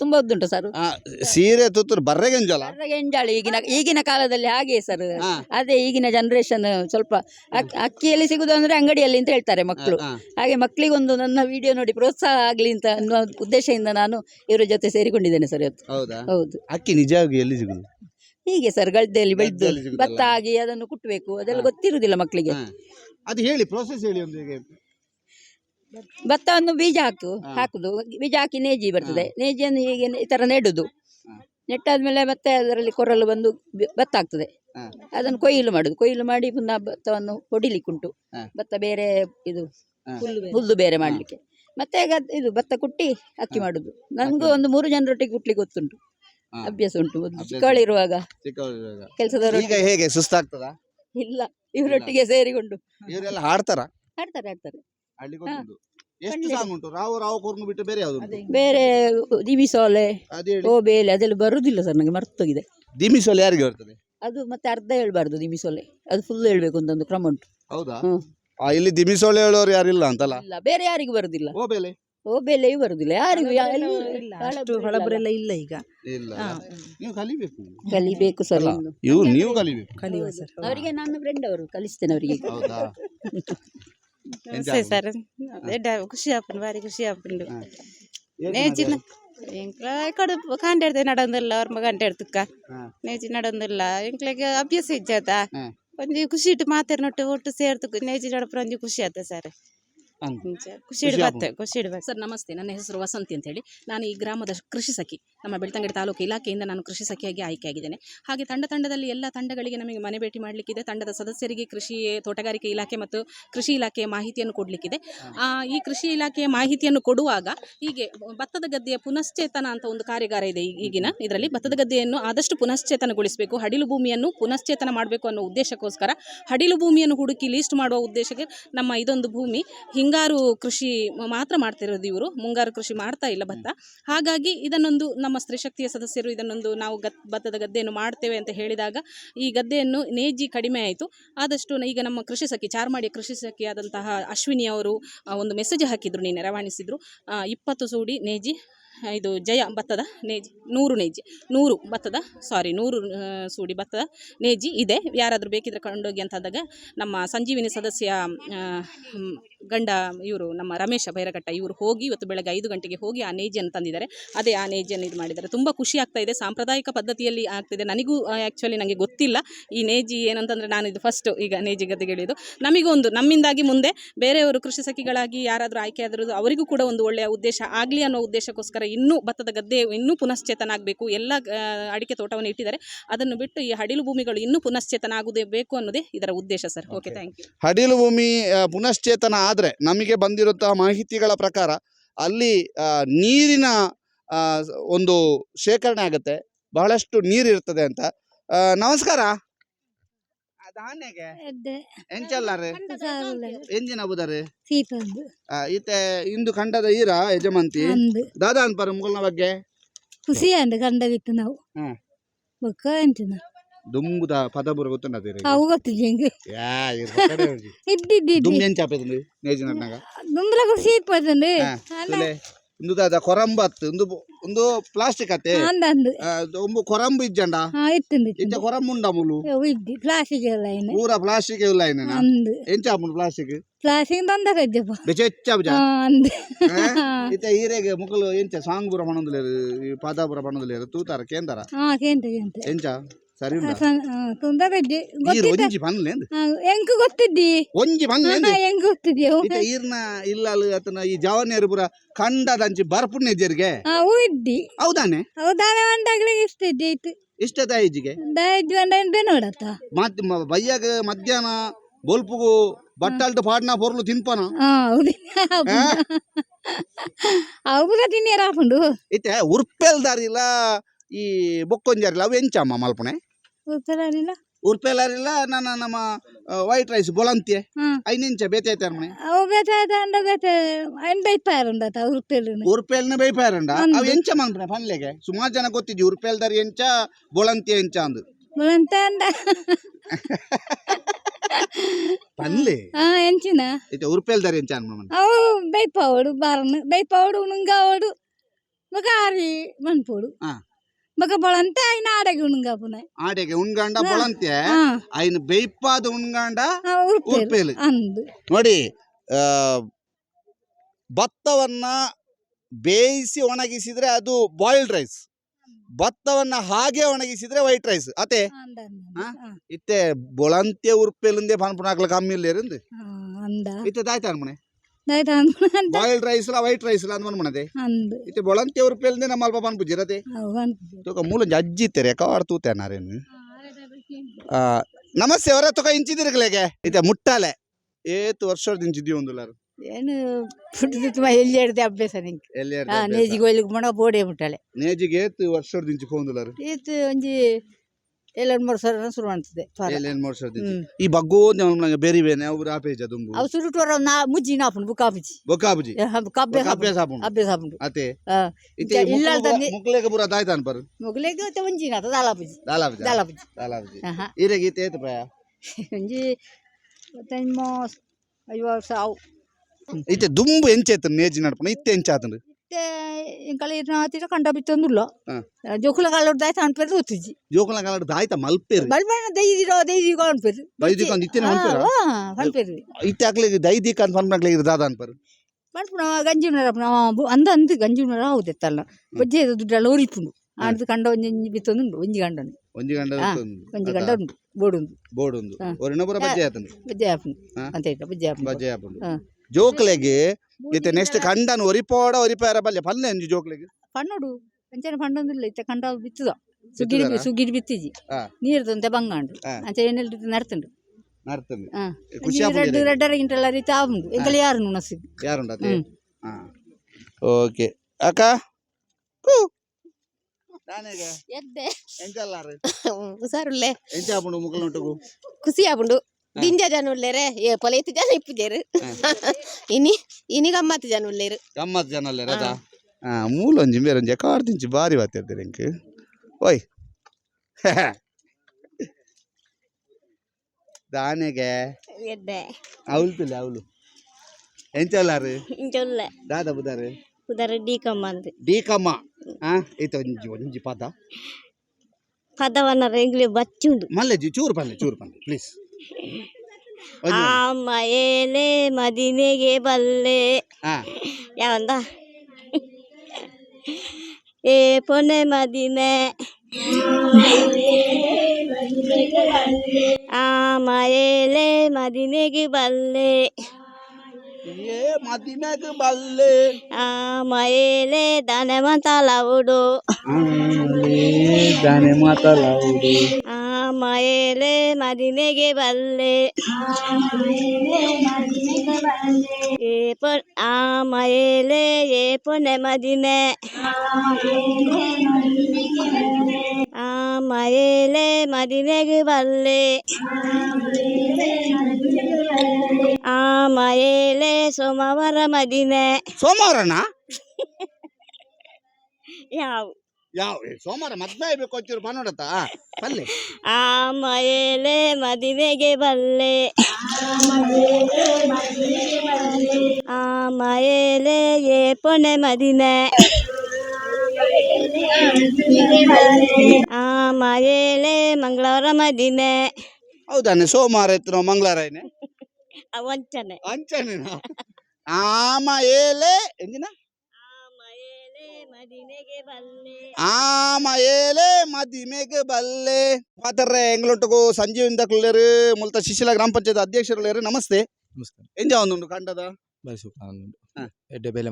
[SPEAKER 11] ತುಂಬಾ ಉದ್ದುಂಟು ಸರ್
[SPEAKER 2] ಸೀರೆ ತುತ್ತೂರು ಬರ್ರೆಗೆಂಜಲ?
[SPEAKER 11] ಎಂಜಾಳಿ ಈಗಿನ ಈಗಿನ ಕಾಲದಲ್ಲಿ ಹಾಗೆ ಸರ್ ಅದೇ ಈಗಿನ ಜನರೇಷನ್ ಸ್ವಲ್ಪ ಅಕ್- ಅಕ್ಕಿಯಲ್ಲಿ ಸಿಗುದು ಅಂದ್ರೆ ಅಂಗಡಿಯಲ್ಲಿ ಅಂತ ಹೇಳ್ತಾರೆ ಮಕ್ಕಳು. ಹಾಗೆ ಮಕ್ಕಳಿಗೊಂದು ನನ್ನ ವಿಡಿಯೋ ನೋಡಿ ಪ್ರೋತ್ಸಾಹ ಆಗ್ಲಿ ಅಂತ ಅನ್ನೋ ಉದ್ದೇಶದಿಂದ ನಾನು ಇವರ ಜೊತೆ ಸೇರಿಕೊಂಡಿದ್ದೇನೆ ಸರ್ ಇವತ್ತು.
[SPEAKER 2] ಹೌದಾ?
[SPEAKER 11] ಹೌದು.
[SPEAKER 2] ಅಕ್ಕಿ ನಿಜವಾಗಿ ಎಲ್ಲಿ ಸಿಗುದು?
[SPEAKER 11] ಹೀಗೆ ಸರ್ ಗದ್ದೆಯಲ್ಲಿ ಬೆಳೆದು
[SPEAKER 2] ಗದ್ದೆಯಲ್ಲಿ ಸಿಗುದಲ್ಲ?
[SPEAKER 11] ಭತ್ತ ಆಗಿ ಅದನ್ನು ಕುಟ್ಟಬೇಕು ಅದೆಲ್ಲ. ಗೊತ್ತಿರುವುದಿಲ್ಲ ಮಕ್ಕಳಿಗೆ
[SPEAKER 2] ಅದು ಹೇಳಿ ಪ್ರೋಸೆಸ್ ಹೇಳಿ ಒಂದು ಹೇಗೆ
[SPEAKER 11] ಭತ್ತವನ್ನು ಬೀಜ ಹಾಕು ಹಾಕುದು. ಬೀಜ ಹಾಕಿ ನೇಜಿ ಬರ್ತದೆ. ನೇಜಿಯನ್ನು ಹೀಗೆ ಈ ತರ ನೆಡುದು. ನೆಟ್ಟಾದ್ಮೇಲೆ ಮತ್ತೆ ಅದರಲ್ಲಿ ಕೊರಲು ಬಂದು ಬಿ- ಭತ್ತ ಆಗ್ತದೆ. ಅದನ್ನು ಕೊಯ್ಲು ಮಾಡುದು. ಕೊಯ್ಲು ಮಾಡಿ ಪುನಃ ಭತ್ತವನ್ನು ಹೊಡಿಲಿಕ್ಕುಂಟು. ಭತ್ತ ಬೇರೆ ಇದು. ಹುಲ್ಲು ಬೇರೆ. ಮಾಡ್ಲಿಕ್ಕೆ. ಮತ್ತೆ ಇದು ಭತ್ತ ಕುಟ್ಟಿ ಅಕ್ಕಿ ಮಾಡುದು. ನನಗೂ ಒಂದು ಮೂರು ಜನರೊಟ್ಟಿಗೆ ಕುಟ್ಲಿಕ್ಕೆ ಗೊತ್ತುಂಟು.
[SPEAKER 2] ಹಾ.
[SPEAKER 11] ಅಭ್ಯಾಸ ಉಂಟು ಚಿಕ್ಕವಳಿರುವಾಗ.
[SPEAKER 2] ಚಿಕ್ಕವರಿರುವಾಗ.
[SPEAKER 11] ಕೆಲಸದವರು
[SPEAKER 2] ಈಗ ಹೇಗೆ ಸುಸ್ತಾಗ್ತದ?
[SPEAKER 11] ಇಲ್ಲ. ಇವರೊಟ್ಟಿಗೆ ಸೇರಿಕೊಂಡು.
[SPEAKER 2] ಇವರೆಲ್ಲ ಹಾಡ್ತಾರ?
[SPEAKER 11] ಆಡ್ತಾರೆ ಆಡ್ತಾರೆ
[SPEAKER 2] ಹಳ್ಳಿ. ಗೊತ್ತುಂಟು ಎಷ್ಟು ಸಾಂಗ್ ಉಂಟು? ರಾವು ರಾವು ಕೋರ್ನು ಬಿಟ್ಟು ಬೇರೆ ಯಾವ್ದು?
[SPEAKER 11] ಬೇರೆ ದಿಮಿಸೋಲೆ
[SPEAKER 2] ಅದು ಹೇಳಿ.
[SPEAKER 11] ಓ ಬೇಲೆ ಅದೆಲ್ಲ ಬರುದಿಲ್ಲ ಸರ್ ನನಗೆ ಮರ್ತೋಗಿದೆ.
[SPEAKER 2] ದಿಮಿಸೋಲೆ ಯಾರಿಗೆ ಬರ್ತದೆ?
[SPEAKER 11] ಅದು ಮತ್ತೆ ಅರ್ಧ ಹೇಳ್ಬಾರ್ದು ದಿಮಿಸೋಲೆ ಅದು ಫುಲ್ ಹೇಳ್ಬೇಕು ಅಂತ ಒಂದು ಕ್ರಮ ಉಂಟು.
[SPEAKER 2] ಹೌದಾ?
[SPEAKER 11] ಹ್ಮ್.
[SPEAKER 2] ಆ, ಇಲ್ಲಿ ದಿಮಿಸೋಳೆ ಹೇಳೋರು ಯಾರಿಲ್ಲ ಅಂತಲ್ಲ?
[SPEAKER 11] ಇಲ್ಲ ಬೇರೆ ಯಾರಿಗೂ ಬರುದಿಲ್ಲ.
[SPEAKER 2] ಓ ಬೇಲೆ.
[SPEAKER 11] ಓ ಬೇಲೆಯೂ ಬರುದಿಲ್ಲ ಯಾರಿಗೂ ಯಾ- ಎಲ್ಲ-
[SPEAKER 10] ಇಲ್ಲ ಅಷ್ಟು
[SPEAKER 11] ಇಲ್ಲ.
[SPEAKER 10] ಹಳಬರೆಲ್ಲ ಇಲ್ಲ ಈಗ.
[SPEAKER 2] ಇಲ್ಲ ನೀವು ಕಲಿಬೇಕು
[SPEAKER 11] ಕಲಿಬೇಕು ಸರ್ ಇನ್ನು.
[SPEAKER 2] ಇವು ನೀವು ಕಲಿಬೇಕು.
[SPEAKER 10] ಕಲಿಯುವ ಸರ್.
[SPEAKER 11] ಅವರಿಗೆ ನನ್ನ ಫ್ರೆಂಡ್ ಅವರು ಕಲಿಸ್ತೇನೆ ಅವರಿಗೆ
[SPEAKER 2] ಹೌದಾ? ಎಂತ
[SPEAKER 8] ನಮಸ್ತೆ ಸರ್. ಎಡ್ಡ ಖುಷಿ ಆಪುಂಡು ಬಾರಿ ಖುಷಿ ಆಪುಂಡು.
[SPEAKER 2] ಹಾ. ಏನ್
[SPEAKER 8] ನೇಜಿನ
[SPEAKER 2] ಮಾಡಿದ್ದಾರೆ?
[SPEAKER 8] ಎಂಕ್ಲ ಕಡು ಕಾಂಡೆಡ್ದೆ ನಡೊಂದಿಲ್ಲ ಅವ್ರ ಮಗ ಗಂಟೆ ತುಕ್ಕ
[SPEAKER 2] ಹಾ.
[SPEAKER 8] ನೇಜಿ ನಡೊಂದಿಲ್ಲ. ಎಂಕ್ಲೆಗೆ ಅಭ್ಯಾಸ ಇಜ್ಜಾತ.
[SPEAKER 2] ಒಂದು
[SPEAKER 8] ಒಂಜಿ ಖುಷಿ ಇಟ್ಟು ಮಾತಾಡ್ನೊಟ್ಟು ಒಟ್ಟು ಸೇರ್ತು ನೇಜಿ ನಡಪ್ರ ಒಂಜಿ ಖುಷಿ ಆತ ಸರ್. ಖುಷಿ ಇಡ್ ಬತ್ತೆ ಖುಷಿ ಇಡ್
[SPEAKER 12] ಸರ್ ನಮಸ್ತೆ. ನನ್ನ ಹೆಸರು ವಸಂತಿ ಅಂತ ಹೇಳಿ. ನಾನು ಈ ಗ್ರಾಮದ ಕೃಷಿ ಸಖಿ. ನಮ್ಮ ಬೆಳ್ತಂಗಡಿ ತಾಲೂಕು ಇಲಾಖೆಯಿಂದ ನಾನು ಕೃಷಿ ಸಖಿಯಾಗಿ ಆಯ್ಕೆಯಾಗಿದ್ದೇನೆ ಹಾಗೆ ತಂಡ ತಂಡದಲ್ಲಿ ಎಲ್ಲ ತಂಡಗಳಿಗೆ ನಮಗೆ ಮನೆ ಭೇಟಿ ಮಾಡಲಿಕ್ಕಿದೆ. ತಂಡದ ಸದಸ್ಯರಿಗೆ ಕೃಷಿ ತೋಟಗಾರಿಕೆ ಇಲಾಖೆ ಮತ್ತು ಕೃಷಿ ಇಲಾಖೆಯ ಮಾಹಿತಿಯನ್ನು ಕೊಡಲಿಕ್ಕಿದೆ. ಈ ಕೃಷಿ ಇಲಾಖೆಯ ಮಾಹಿತಿಯನ್ನು ಕೊಡುವಾಗ ಹೀಗೆ ಭತ್ತದ ಗದ್ದೆಯ ಪುನಶ್ಚೇತನ ಅಂತ ಒಂದು ಕಾರ್ಯಾಗಾರ ಇದೆ ಈಗಿನ ಇದರಲ್ಲಿ. ಭತ್ತದ ಗದ್ದೆಯನ್ನು ಆದಷ್ಟು ಪುನಶ್ಚೇತನಗೊಳಿಸಬೇಕು. ಹಡಿಲು ಭೂಮಿಯನ್ನು ಪುನಶ್ಚೇತನ ಮಾಡಬೇಕು ಅನ್ನೋ ಉದ್ದೇಶಕ್ಕೋಸ್ಕರ ಹಡಿಲು ಭೂಮಿಯನ್ನು ಹುಡುಕಿ ಲೀಸ್ಟ್ ಮಾಡುವ ಉದ್ದೇಶಕ್ಕೆ ನಮ್ಮ ಇದೊಂದು ಭೂಮಿ. ಹಿಂಗಾರು ಕೃಷಿ ಮಾತ್ರ ಮಾಡ್ತಿರೋದು ಇವರು. ಮುಂಗಾರು ಕೃಷಿ ಮಾಡ್ತಾ ಇಲ್ಲ ಭತ್ತ. ಹಾಗಾಗಿ ಇದನ್ನೊಂದು ನಮ್ಮ ಸ್ತ್ರೀಶಕ್ತಿಯ ಸದಸ್ಯರು ಇದನ್ನೊಂದು ನಾವು ಗತ್ ಭತ್ತದ ಗದ್ದೆಯನ್ನು ಮಾಡ್ತೇವೆ ಅಂತ ಹೇಳಿದಾಗ ಈ ಗದ್ದೆಯನ್ನು ನೇಜಿ ಕಡಿಮೆ ಆಯಿತು. ಆದಷ್ಟು ಈಗ ನಮ್ಮ ಕೃಷಿ ಸಖಿ, ಚಾರ್ಮಾಡಿಯ ಕೃಷಿ ಸಖಿಯಾದಂತಹ ಅಶ್ವಿನಿ ಅವರು ಒಂದು ಮೆಸೇಜ್ ಹಾಕಿದ್ರು, ನೀನು ರವಾನಿಸಿದ್ರು. ಇಪ್ಪತ್ತು ಸೂಡಿ ನೇಜಿ ಇದು ಜಯ ಭತ್ತದ ನೇಜಿ, ನೂರು ನೇಜಿ, ನೂರು ಭತ್ತದ ಸಾರಿ ನೂರು ಸೂಡಿ ಭತ್ತದ ನೇಜಿ ಇದೆ. ಯಾರಾದರೂ ಬೇಕಿದ್ರೆ ಕೊಂಡೋಗಿ ಅಂತಂದಾಗ ನಮ್ಮ ಸಂಜೀವಿನಿ ಸದಸ್ಯ ಗಂಡ ಇವರು, ನಮ್ಮ ರಮೇಶ ಭೈರಘಟ್ಟ, ಇವರು ಹೋಗಿ ಇವತ್ತು ಬೆಳಗ್ಗೆ ಐದು ಗಂಟೆಗೆ ಹೋಗಿ ಆ ನೇಜಿಯನ್ನು ತಂದಿದ್ದಾರೆ. ಅದೇ ಆ ನೇಜಿಯನ್ನು ಇದು ಮಾಡಿದ್ದಾರೆ. ತುಂಬ ಖುಷಿ ಆಗ್ತಾ ಇದೆ. ಸಾಂಪ್ರದಾಯಿಕ ಪದ್ಧತಿಯಲ್ಲಿ ಆಗ್ತಿದೆ. ನನಗೂ ಆ್ಯಕ್ಚುಲಿ ನನಗೆ ಗೊತ್ತಿಲ್ಲ. ಈ ನೇಜಿ ಏನಂತಂದರೆ ನಾನು ಇದು ಫಸ್ಟ್ ಈಗ ನೇಜಿ ಗದ್ದೆಗಿಳಿದು ನಮಗೂ ಒಂದು, ನಮ್ಮಿಂದಾಗಿ ಮುಂದೆ ಬೇರೆಯವರು ಕೃಷಿ ಸಖಿಗಳಾಗಿ ಯಾರಾದರೂ ಆಯ್ಕೆ ಆದರೂ ಅವರಿಗೂ ಕೂಡ ಒಂದು ಒಳ್ಳೆಯ ಉದ್ದೇಶ ಆಗಲಿ ಅನ್ನೋ ಉದ್ದೇಶಕ್ಕೋಸ್ಕರ ಇನ್ನೂ ಭತ್ತದ ಗದ್ದೆ ಇನ್ನೂ ಪುನಶ್ಚೇತನ ಆಗಬೇಕು ಎಲ್ಲ ಅಡಿಕೆ ತೋಟವನ್ನು ಇಟ್ಟಿದ್ದಾರೆ. ಅದನ್ನು ಬಿಟ್ಟು ಈ ಹಡಿಲು ಭೂಮಿಗಳು ಇನ್ನೂ ಪುನಶ್ಚೇತನ ಆಗುದೇ ಬೇಕು ಅನ್ನೋದೇ ಇದರ ಉದ್ದೇಶ ಸರ್. ಓಕೆ ಥ್ಯಾಂಕ್ ಯು
[SPEAKER 2] ಹಡಿಲು ಭೂಮಿ ಪುನಶ್ಚೇತನ ಆದರೆ ನಮಗೆ ಬಂದಿರುವಂತಹ ಮಾಹಿತಿಗಳ ಪ್ರಕಾರ ಅಲ್ಲಿ ನೀರಿನ ಒಂದು ಶೇಖರಣೆ ಆಗುತ್ತೆ ಬಹಳಷ್ಟು ನೀರು ಇರ್ತದೆ ಅಂತ ನಮಸ್ಕಾರ. ಆ, ಧಾನ್ಯಗೆ ಎಂಚಲ್ಲಾರೆ ಎಂಜಿನ ಬುದಾರೆ
[SPEAKER 7] ಸೀತಂದು
[SPEAKER 2] ಆ, ಈತೆ ಇಂದು ಖಂಡದ ಈರ ಯಜಮಾಂತಿ
[SPEAKER 7] ಅಂದು.
[SPEAKER 2] ದಾದಾ ಅನ್ಪಾರ ಮುಗುಲ್ನ ಬಗ್ಗೆ?
[SPEAKER 7] ಖುಷಿ ಅಂದ ಕಂಡವಿತ್ತು ನಾವು.
[SPEAKER 2] ಹ್ಮ್.
[SPEAKER 7] ಬೊಕ್ಕ ಎಂಚಿನ
[SPEAKER 2] ದುಂಬುದ ಪದಬುರ ಗೊತ್ತುಂಡದಿರಿ
[SPEAKER 7] ಅವು ಗೊತ್ತಿಲ್ಲ ಹೆಂಗೆ.
[SPEAKER 2] ಯಾ ಇರ್ ಬಕ್ಕಡೆ ಹೋಗಿ.
[SPEAKER 7] ಇದ್ದಿದ್ದಿ
[SPEAKER 2] ದುಮ್ ಎಂಚಾಪೆದಂದು ನೇಜಿ ನಡ್ನಾಗ
[SPEAKER 7] ದುಂಬ್ರ ಖುಷಿ ಇಪ್ಪತ್ತಂದು
[SPEAKER 2] ಹಾ, ಸುಲೆ ಇಂದು ದಾದ ಕೊರಂಬತ್ತು ಇಂದು ಒಂದು ಪ್ಲಾಸ್ಟಿಕ್ ಅತ್ತೆ. ಒಂಬು ಕೊರಂಬು ಇಜ್ಜಂಡ.
[SPEAKER 7] ಹಾ
[SPEAKER 2] ಕೊರಂಬ ಉಂಡ ಮುಲು?
[SPEAKER 7] ಪ್ಲಾಸ್ಟಿಕ್
[SPEAKER 2] ಪೂರ ಪ್ಲಾಸ್ಟಿಕ್ ಇಲ್ಲ ಎಂಚ ಆಪುಂಡು ಪ್ಲಾಸ್ಟಿಕ್
[SPEAKER 7] ಪ್ಲಾಸ್ಟಿಕ್ ತಂದ ಕಜ್ಜಪ್ಪ
[SPEAKER 2] ಬೆಚ್ಚ ಬಜ
[SPEAKER 7] ಹಾ ಅಂದು.
[SPEAKER 2] ಇತ್ತ ಈರೆಗೆ ಮುಕುಲು ಎಂಚ ಸಾಂಗ್ ಪೂರ ಬಣ್ಣದಲೇರು ಈ ಪಾದಾಪುರ ಬಣ್ಣದಲೇರು ತೂತಾರ ಕೇಂದ್ರ? ಎಂಚ? ಸರಿ
[SPEAKER 7] ಗೊತ್ತಿದ್ದ?
[SPEAKER 2] ಒಂಜಿ
[SPEAKER 7] ಗೊತ್ತಿದ್ದಿ?
[SPEAKER 2] ಇತ್ತ ಈರ್ನ ಇಲ್ಲಲು ಅತನ ಈ ಪುರ ಕಂಡದಂಚಿ ಬರ್ಪುಣ್ಯ ಜರಿಗೆ?
[SPEAKER 7] ಅವು ಇದ್ದಿ.
[SPEAKER 2] ಹೌದಾನೆ?
[SPEAKER 7] ಹೌದಾನೆ ದಾನ ಮಂಡಗಳಿಗೆ ಇಷ್ಟ ದಯಜ್ ನೋಡತ್ತ?
[SPEAKER 2] ಮತ್ ಬಯ್ಯಾಗ ಮಧ್ಯಾಹ್ನ ಬೊಲ್ಪುಗು ಬಟ್ಟಾಲ್ಟು ಪಾಡ್ನ ಪೊರ್ಲು ತಿನ್ಪನ?
[SPEAKER 7] ಅವು ಹಾಕೊಂಡು
[SPEAKER 2] ಇತ್ತೆ ಉರ್ಪೆಲ್ದಾರಿಲ್ಲ ಈ ಬೊಕ್ಕೊಂಜಾರಿಲ್ಲ ಅವು ಎಂಚಮ್ಮ ಮಲ್ಪನೆ
[SPEAKER 7] ಉತ್ತರಲಿಲ್ಲ
[SPEAKER 2] ಉರ್ಪೆಲಾರಿಲ್ಲ ನನ್ನ ನಮ್ಮ ವೈಟ್ ರೈಸ್ ಬೊಲಂತಿಯೆ
[SPEAKER 7] ಹ್ಮ್.
[SPEAKER 2] ಐನಿಂಚ ಬೇತೈತೆ ಮನೆ
[SPEAKER 7] ಅವು ಬೇತಾದ ಅಂಡ ಬೇತ ಅನ್ ತ ಉರ್ಪೆಲ್
[SPEAKER 2] ಉರ್ಪೆಲ್ನ ಬೈಪಾರಂಡ. ಅವು ಎಂಚ ಮನ್ಪನೆ ಪನ್ಲೆಗೆ ಸುಮಾರು ಜನ ಗೊತ್ತಿದ್ದಿ ಉರ್ಪೆಲ್ದಾರಿ ಎಂಚ ಬೊಲಂತಿ ಎಂಚ ಅಂದು.
[SPEAKER 7] ಮುಳಂತ ಅಂಡ
[SPEAKER 2] ಪನ್ಲೆ
[SPEAKER 7] ಆ ಎಂಚಿನ?
[SPEAKER 2] ಇತ್ತೆ ಉರ್ಪೆಲ್ದಾರಿ ಎಂಚ ಅನ್ಮನೆ
[SPEAKER 7] ಅವು ಬೈಪಾವಡು ಬಾರನು ಬೈಪಾವಡು ನುಂಗಾವಡು ಮಗಾರಿ ಮನ್ಪೋಡು
[SPEAKER 2] ಹಾ.
[SPEAKER 7] ಬೊಕ ಬೊಳಂತೆ ಐನ ಆಡೆಗೆ ಉಣ್ಗಾಪುನ
[SPEAKER 2] ಆಡೆಗೆ ಉಣ್ಗಾಂಡ. ಬೊಳಂತೆ ಐನ್ ಬೆಯ್ಪಾದ ಉಣ್ಗಂಡ ಉರ್ಪೇಲು
[SPEAKER 7] ಅಂದು.
[SPEAKER 2] ನೋಡಿ ಭತ್ತವನ್ನ ಬೇಯಿಸಿ ಒಣಗಿಸಿದ್ರೆ ಅದು ಬಾಯ್ಲ್ಡ್ ರೈಸ್ ಭತ್ತವನ್ನ ಹಾಗೆ ಒಣಗಿಸಿದ್ರೆ ವೈಟ್ ರೈಸ್ ಅತೆ? ಇತ್ತೆ ಬೊಳಂತೆ ಉರ್ಪೆಲುಂದೆ ಪನ್ಪುನಾಕ್ಲ ಕಮ್ಮಿ ಇಲ್ಲೇರಿಂದು
[SPEAKER 7] ಅಂದ.
[SPEAKER 2] ಇತ್ತೆ ದಾಯ್ತಾನ ಅನ್ಮನೆ?
[SPEAKER 7] ಅಂದ್
[SPEAKER 2] ಬಾಯ್ಲ್ಡ್ ರೈಸ್ ಲ ವೈಟ್ ರೈಸ್ ಲ
[SPEAKER 7] ಅಂದು
[SPEAKER 2] ಇತ್ತೆ ಬೊಳಂತೆ ಉರ್ಪೆಲುಂದೆ ನಮ್ಮ ಅಲ್ಪ ತೂಕ ಮೂಲ ಅಜ್ಜಿ ತೆರೆ ಕವಾಡ್ ತೂತೆ ನಾರೇನು ನಮಸ್ತೆ ಅವರ ತೂಕ ಇಂಚಿದಿರ್ಗಲೆಗೆ. ಇತ್ತೆ ಮುಟ್ಟಾಲೆ. ಏತು ವರ್ಷದ ಇಂಚಿದ್ದಿ ಒಂದು ಲಾರು.
[SPEAKER 13] ಏನು ಪುಟ್ಟದ ತುಂಬ ಎಲ್ಲಿ ಹಿಡ್ದೆ ಅಭ್ಯಾಸ ನಿಂಗೆ?
[SPEAKER 2] ಎಲ್ಲಿ
[SPEAKER 13] ನೇಜಿಗೆ ಒಯ್ಲಿಗೆ ಮಣ ಬೋಡೆ ಮುಟ್ಟಾಳೆ
[SPEAKER 2] ನೇಜಿಗೆ ಏತು ವರ್ಷದ ಇಂಚಿ ಪೋಂದುಲಾರು
[SPEAKER 13] ಏತು ಒಂಜಿ ಎರಡು ಮೂರು ಸಾವಿರ ಶುರು ಮಾಡ್ತದೆ ಫಾರ.
[SPEAKER 2] ಏನ್ ವರ್ಷದ ಈ ಬಗ್ಗೋ ನಮಗೆ ಬೇರೆ ಬೇನೆ ಅವ್ರು ಆಪೇಜ ದುಂಬು
[SPEAKER 13] ಅವು ಸುರುಟೋರ ನಾ ಮುಜ್ಜಿ ನಾಪುಂಡು ಬುಕಾಪುಜಿ
[SPEAKER 2] ಬೊಕಾಬುಜಿ
[SPEAKER 13] ಕಬ್ಬೆ
[SPEAKER 2] ಅಭ್ಯಾಸ ಆಪುಂಡು
[SPEAKER 13] ಸಾಪುಂಡು?
[SPEAKER 2] ಅತೆ
[SPEAKER 13] ಹಾ.
[SPEAKER 2] ಇತ್ತೆ
[SPEAKER 13] ಇಲ್ಲ
[SPEAKER 2] ಮುಕ್ಲೆಗ
[SPEAKER 13] ತಂದೆ.
[SPEAKER 2] ಪುರ- ಮುಕ್ಲೆಗ ಪರ? ದಾಯ್ತ ಅನ್ಪರು
[SPEAKER 13] ಮೊಗಲಿಗೆ ಒಂಜಿ ನಾತ ದಾಲಾಪುಜಿ
[SPEAKER 2] ದಾಲಾಬುಜಿ
[SPEAKER 13] ದಾಲಾಪುಜಿ
[SPEAKER 2] ದಾಲಾಬುಜಿ
[SPEAKER 13] ಆಹಾ.
[SPEAKER 2] ಐತೆ ಈತೆ ಏತು ಪ್ರಾಯ?
[SPEAKER 13] ಒಂಜಿ ಐವತ್ತು ಸಾವು.
[SPEAKER 2] ಇತ್ತೆ ದುಂಬು ಎಂಚೇತು ನೇಜಿ ನಡ್ಪಣ ಇತ್ತೆ
[SPEAKER 13] ಮತ್ತೆ ಇಂಕಲ ಇರ್ನಾತಿರ ಕಂಡ ಬಿತ್ತೊಂದುಲ್ಲ ಜೋಕುಲ ದಾಯ್ತ ಅನ್ಪೇರು
[SPEAKER 2] ಜೋಕುಲ ಕಾಲ ದಾಯ್ತ ಮಲ್ಪೇರು
[SPEAKER 13] ಬಲ್ಬಣ್ಣ ದೈದಿರೋ ದೈದಿಗೋ ಅನ್ಪೇರು
[SPEAKER 2] ದೈದಿಗೋ ಅಂದ್ ಇತ್ತೆನೆ ಅನ್ಪೇರಾ?
[SPEAKER 13] ಅನ್ಪೇರು
[SPEAKER 2] ಇತ್ತೆ ಹಾಕ್ಲಿಗೆ ದೈದಿಕ ಅಂತ ಪನ್ಪನಾಕ್ಲಿಗೆ ದಾದ ಅನ್ಪರು
[SPEAKER 13] ಮಾಡ್ಪುಣ ಗಂಜಿನರಪ್ಪನ ಅಂದ ಅಂದು ಗಂಜಿನರ ಹೌದೆತ್ತಲ್ಲ ಬಜ್ಜೆ ದುಡ್ಡೆಲ್ಲ ಓರಿಪುಂಡು ಆಡ್ದು ಕಂಡ ಒಂಜಿ ಬಿತ್ತೊಂದುಂಡು ಒಂಜಿ ಗಂಡನು
[SPEAKER 2] ಒಂಜಿ ಗಂಡ
[SPEAKER 13] ಒಂಜಿ ಗಂಡ ಉಂಡು ಬೋಡುಂದು
[SPEAKER 2] ಬೋರ್ಡ್ ಒಂದು
[SPEAKER 13] ಹಾ.
[SPEAKER 2] ಒರಿನಪುರ ಬಜ್ಜೆ ಆತಂದು
[SPEAKER 13] ಬಜ್ಜೆ
[SPEAKER 2] ಆಪುಂಡು
[SPEAKER 13] ಅಂತ ಬಜ್ಜೆ
[SPEAKER 2] ಬಜ್ಜೆ. ಜೋಕ್ಲೆಗೆ ಇತ್ತೆ ನೆಕ್ಸ್ಟ್ ಕಂಡನು ಒರಿಪೋಡ ಒರಿಪಾರ ಬಲ್ಲೆ ಪಲ್ಲೆ ಅಂಜು ಜೋಕ್ಲೆಗೆ
[SPEAKER 13] ಪಣ್ಣೋಡು ಅಂಚನೆ ಪಂಡೊಂದಿಲ್ಲ ಇತ್ತ ಕಂಡ ಬಿತ್ತದ ಸುಗ್ಗಿಡಿ
[SPEAKER 2] ಬಿತ್ತುದಾರ?
[SPEAKER 13] ಸುಗ್ಗಿಡಿ ಬಿತ್ತಿಜಿ
[SPEAKER 2] ಹಾ.
[SPEAKER 13] ನೀರು ತಂತೆ ಬಂಗಾಂಡು
[SPEAKER 2] ಹಾ.
[SPEAKER 13] ಅಂಚ ಏನೆಲ್ಲ ನರ್ತಂಡು
[SPEAKER 2] ನರ್ತಂದು
[SPEAKER 13] ಹಾ.
[SPEAKER 2] ಖುಷಿ
[SPEAKER 13] ರೆಡ್
[SPEAKER 2] ಆಪುಂಡು
[SPEAKER 13] ರೆಡ್ಡರ ಇಂಟೆಲ್ಲ ರೀತಿ ಆಪುಂಡು ಎಂಕಲ್ ಯಾರು ನುಣಸಿ
[SPEAKER 2] ಯಾರುಂಡ ಅತೆ
[SPEAKER 13] ಹ್ಮ್.
[SPEAKER 2] ಹಾ ಓಕೆ ಅಕ್ಕ ಕೂ ನಾನೇಗ
[SPEAKER 9] ಎದ್ದೆ
[SPEAKER 2] ಎಂಚಲ್ಲಾರು
[SPEAKER 9] ಹುಷಾರುಳ್ಳೆ
[SPEAKER 2] ಎಂಚ ಆಪುಂಡು ಮುಕ್ಕಲ್ ನೊಟ್ಟುಗು
[SPEAKER 9] ಖುಷಿ ಆಪುಂಡು ದಿಂಜ ಜನ ಉಳ್ಳೇರೆ ಏ ಪೊಲೈತು ಜನ ಇಪ್ಪುಜೇರು ಇನಿ ಇನಿ ಗಮ್ಮತ್ತು ಜನ ಉಳ್ಳೇರು
[SPEAKER 2] ಗಮ್ಮತ್ ಜನ ಅಲ್ಲೇ ರಜಾ ಹಾ ಮೂಲೊಂಜಿ ಬೇರೊಂಜಿ ಕಾಡ್ದಿಂಚಿ ಬಾರಿ ಬಾತಿರ್ತೀರಿ ಇಂಕ್ ಓಯ್. ದಾನೆಗೆ
[SPEAKER 9] ಎದ್ದೆ
[SPEAKER 2] ಅವಳು ತುಲೆ ಅವಳು ಎಂಚಲ್ಲಾರು
[SPEAKER 9] ಇಂಚ ಉಳ್ಳೆ
[SPEAKER 2] ದಾದ ಬುದಾರು
[SPEAKER 9] ಕುದರ ಡಿ ಕಮ್ಮ ಅಂದ್.
[SPEAKER 2] ಡಿ ಕಮ್ಮ. ಹಾ ಈತ ಒಂಜಿ ಒಂಜಿ ಪದ.
[SPEAKER 9] ಪದವನ್ನ ರೆಂಗ್ಲಿ ಬಚ್ಚುಂಡು.
[SPEAKER 2] ಮಲ್ಲೆಜಿ ಚೂರು ಪಲ್ಲೆ ಚೂರು ಪಲ್ಲೆ ಪ್ಲೀಸ್
[SPEAKER 9] ಆಮ ಏಲೆ ಮದಿನೆಗೆ ಬಲ್ಲೆ
[SPEAKER 2] ಹಾ
[SPEAKER 9] ಯಾವಂದ ಏ ಪೊನೆ ಮದಿನೆ ಆಮ ಏಲೆ ಮದಿನೆಗೆ ಬಲ್ಲೆ
[SPEAKER 2] ಏ ಮದಿನಾಗ ಬಲ್ಲೆ
[SPEAKER 9] ಆಮ ಏಲೆ ದನವಂತಲವುಡು
[SPEAKER 2] ದಾನೆ ಮಾತಲಾವುಡು
[SPEAKER 9] ಆಮ ಏಲೆ ಮದಿನೆಗೆ ಬಲ್ಲೆ ಏ ಪೊ ಆಮ ಏಲೆ ಏ ಪೊನೆ ಮದಿನೆ ಆಮ ಏಲೆ ಮದಿನೆಗೆ ಬಲ್ಲೆ ಆಮ ಏಲೆ ಸೋಮವಾರ ಮದಿನೆ
[SPEAKER 2] ಸೋಮವಾರನ
[SPEAKER 9] ಯಾವ
[SPEAKER 2] ಸೋಮವಾರ ಮದ್ವೆ ಬೇಕು ಅಂತೀರು ಪನ್ನೋಡತ್ತ ಬಲ್ಲೆ
[SPEAKER 9] ಆ ಏಲೆ ಮದುವೆಗೆ ಬಲ್ಲೆ. ಆ ಮಯಲೆ ಏ ಪೊಣೆ ಮದಿನೆ. ಆ ಏಲೆ ಮಂಗಳವಾರ ಮದಿನೆ.
[SPEAKER 2] ಹೌದಾನೆ ಸೋಮವಾರ ಇತ್ತು ನಾವು ಮಂಗಳವಾರ ಏನೆ?
[SPEAKER 9] ವಂಚನೆ.
[SPEAKER 2] ಅಂಚನೆ ಆಮ ಏಲೆ ಎಂದಿನ
[SPEAKER 9] ಆಮ ಏಲೆ ಮದಿನೆಗೆ ಬಲ್ಲೆ
[SPEAKER 2] ಆಮ ಏಲೆ ಮದಿಮೆಗೆ ಬಲ್ಲೆ. ಮಾತಾಡ್ರೆ ಎಂಗ್ಲೊಟ್ಟಿಗೂ ಸಂಜೀವಿಂದ ಕುಳ್ಳೇರು ಮುಲ್ತ ಶಿಶಿಲ ಗ್ರಾಮ ಪಂಚಾಯತ್ ಅಧ್ಯಕ್ಷರುಳ್ಳೇರು ನಮಸ್ತೆ.
[SPEAKER 14] ನಮಸ್ಕಾರ.
[SPEAKER 2] ಎಂಜ ಒಂದು ಕಂಡದ?
[SPEAKER 14] ಬಯಸುಕ
[SPEAKER 2] ಹ.
[SPEAKER 14] ಎಡ್ಡೆ ಬೇಲೆ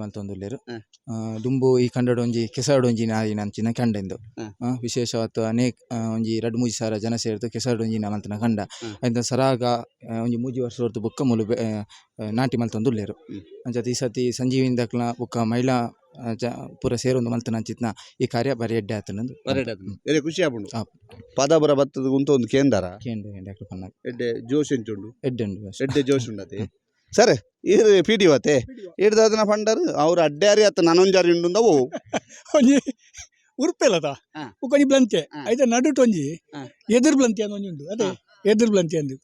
[SPEAKER 2] ಹ.
[SPEAKER 14] ದುಂಬು ಈ ಕಂಡಡೊಂಜಿ ಕೆಸರಡೊಂಜಿ ನಾಯಿನ ಅಂಚಿನ ಕಂಡೆಂದು.
[SPEAKER 2] ಹ.
[SPEAKER 14] ಆ, ವಿಶೇಷವತ್ತು ಅನೇಕ ಆ, ಒಂಜಿ ರಡ್ಡ್ ಮೂಜಿ ಸಾವಿರ ಜನ ಸೇರ್ದು ಕೆಸರಡೊಂಜಿ ಮಂತನ ಕಂಡ.
[SPEAKER 2] ಹ.
[SPEAKER 14] ಅಂತ ಸರಾಗ ಆ, ಒಂಜಿ ಮೂಜಿ ವರ್ಷ ಹೊರತು ಬೊಕ್ಕ ಮುಲು ಬೆ- ಆ, ಆ, ನಾಟಿ ಮಲ್ತೊಂದುಲ್ಲೆರ್
[SPEAKER 2] ಹ್ಮ್.
[SPEAKER 14] ಈ ಸತಿ ಸಂಜೀವಿನ ದಕ್ಲ ಬೊಕ್ಕ ಮಹಿಳಾ ಜ ಪೂರ ಸೇರೊಂದು ಮಲ್ತನ ಅಂಚಿತ್ನ ಈ ಕಾರ್ಯ ಬಾರಿ ಎಡ್ಡೆ ಆತನಂದು
[SPEAKER 2] ಬೇರೆ ಖುಷಿ ಆಗ್ಬಿಡು
[SPEAKER 14] ಆ.
[SPEAKER 2] ಪದಾಬರ ಬತ್ತದ ಗುಂತ ಒಂದು ಕೇಂದ್ರ?
[SPEAKER 14] ಕೇಂದ್ರ ಎಂಡಾಕ್ಲು ಪನ್ನ
[SPEAKER 2] ಎಡ್ಡೆ ಜೋಶ್ ಎಂಚುಂಡು
[SPEAKER 14] ಎಡ್ಡೆ ಉಂಡು ಅಷ್ಟೇ.
[SPEAKER 2] ಎಡ್ಡೆ ಜೋಶ್ ಉಂಡತೆ ಸರ್ ಇದು ಪಿ ಡಿ ಒತ್ತೆ ಹಿಡ್ದು ಅದನ್ನ ಫಂಡರ್ ಅವ್ರು ಅಡ್ಡಾರಿ ಅತ್ತ ನನೊಂಜಾರಿ ಉಂಡು
[SPEAKER 15] ಒಂಜಿ ಉರ್ಪೆಲದ
[SPEAKER 2] ಹಾ.
[SPEAKER 15] ಉಕೊಂಜಿ ಬ್ಲಂತೆ.
[SPEAKER 2] ಹಾ.
[SPEAKER 15] ಐತ ನಡುಟ್ ಒಂಜಿ
[SPEAKER 2] ಹಾ.
[SPEAKER 15] ಎದುರು ಬ್ಲಂತೆ ಅನ್ನೊಂಜಿ ಉಂಡು ಅದೇ
[SPEAKER 2] ಹಾ.
[SPEAKER 15] ಎದುರು ಬ್ಲಂತೆ ಅಂದು.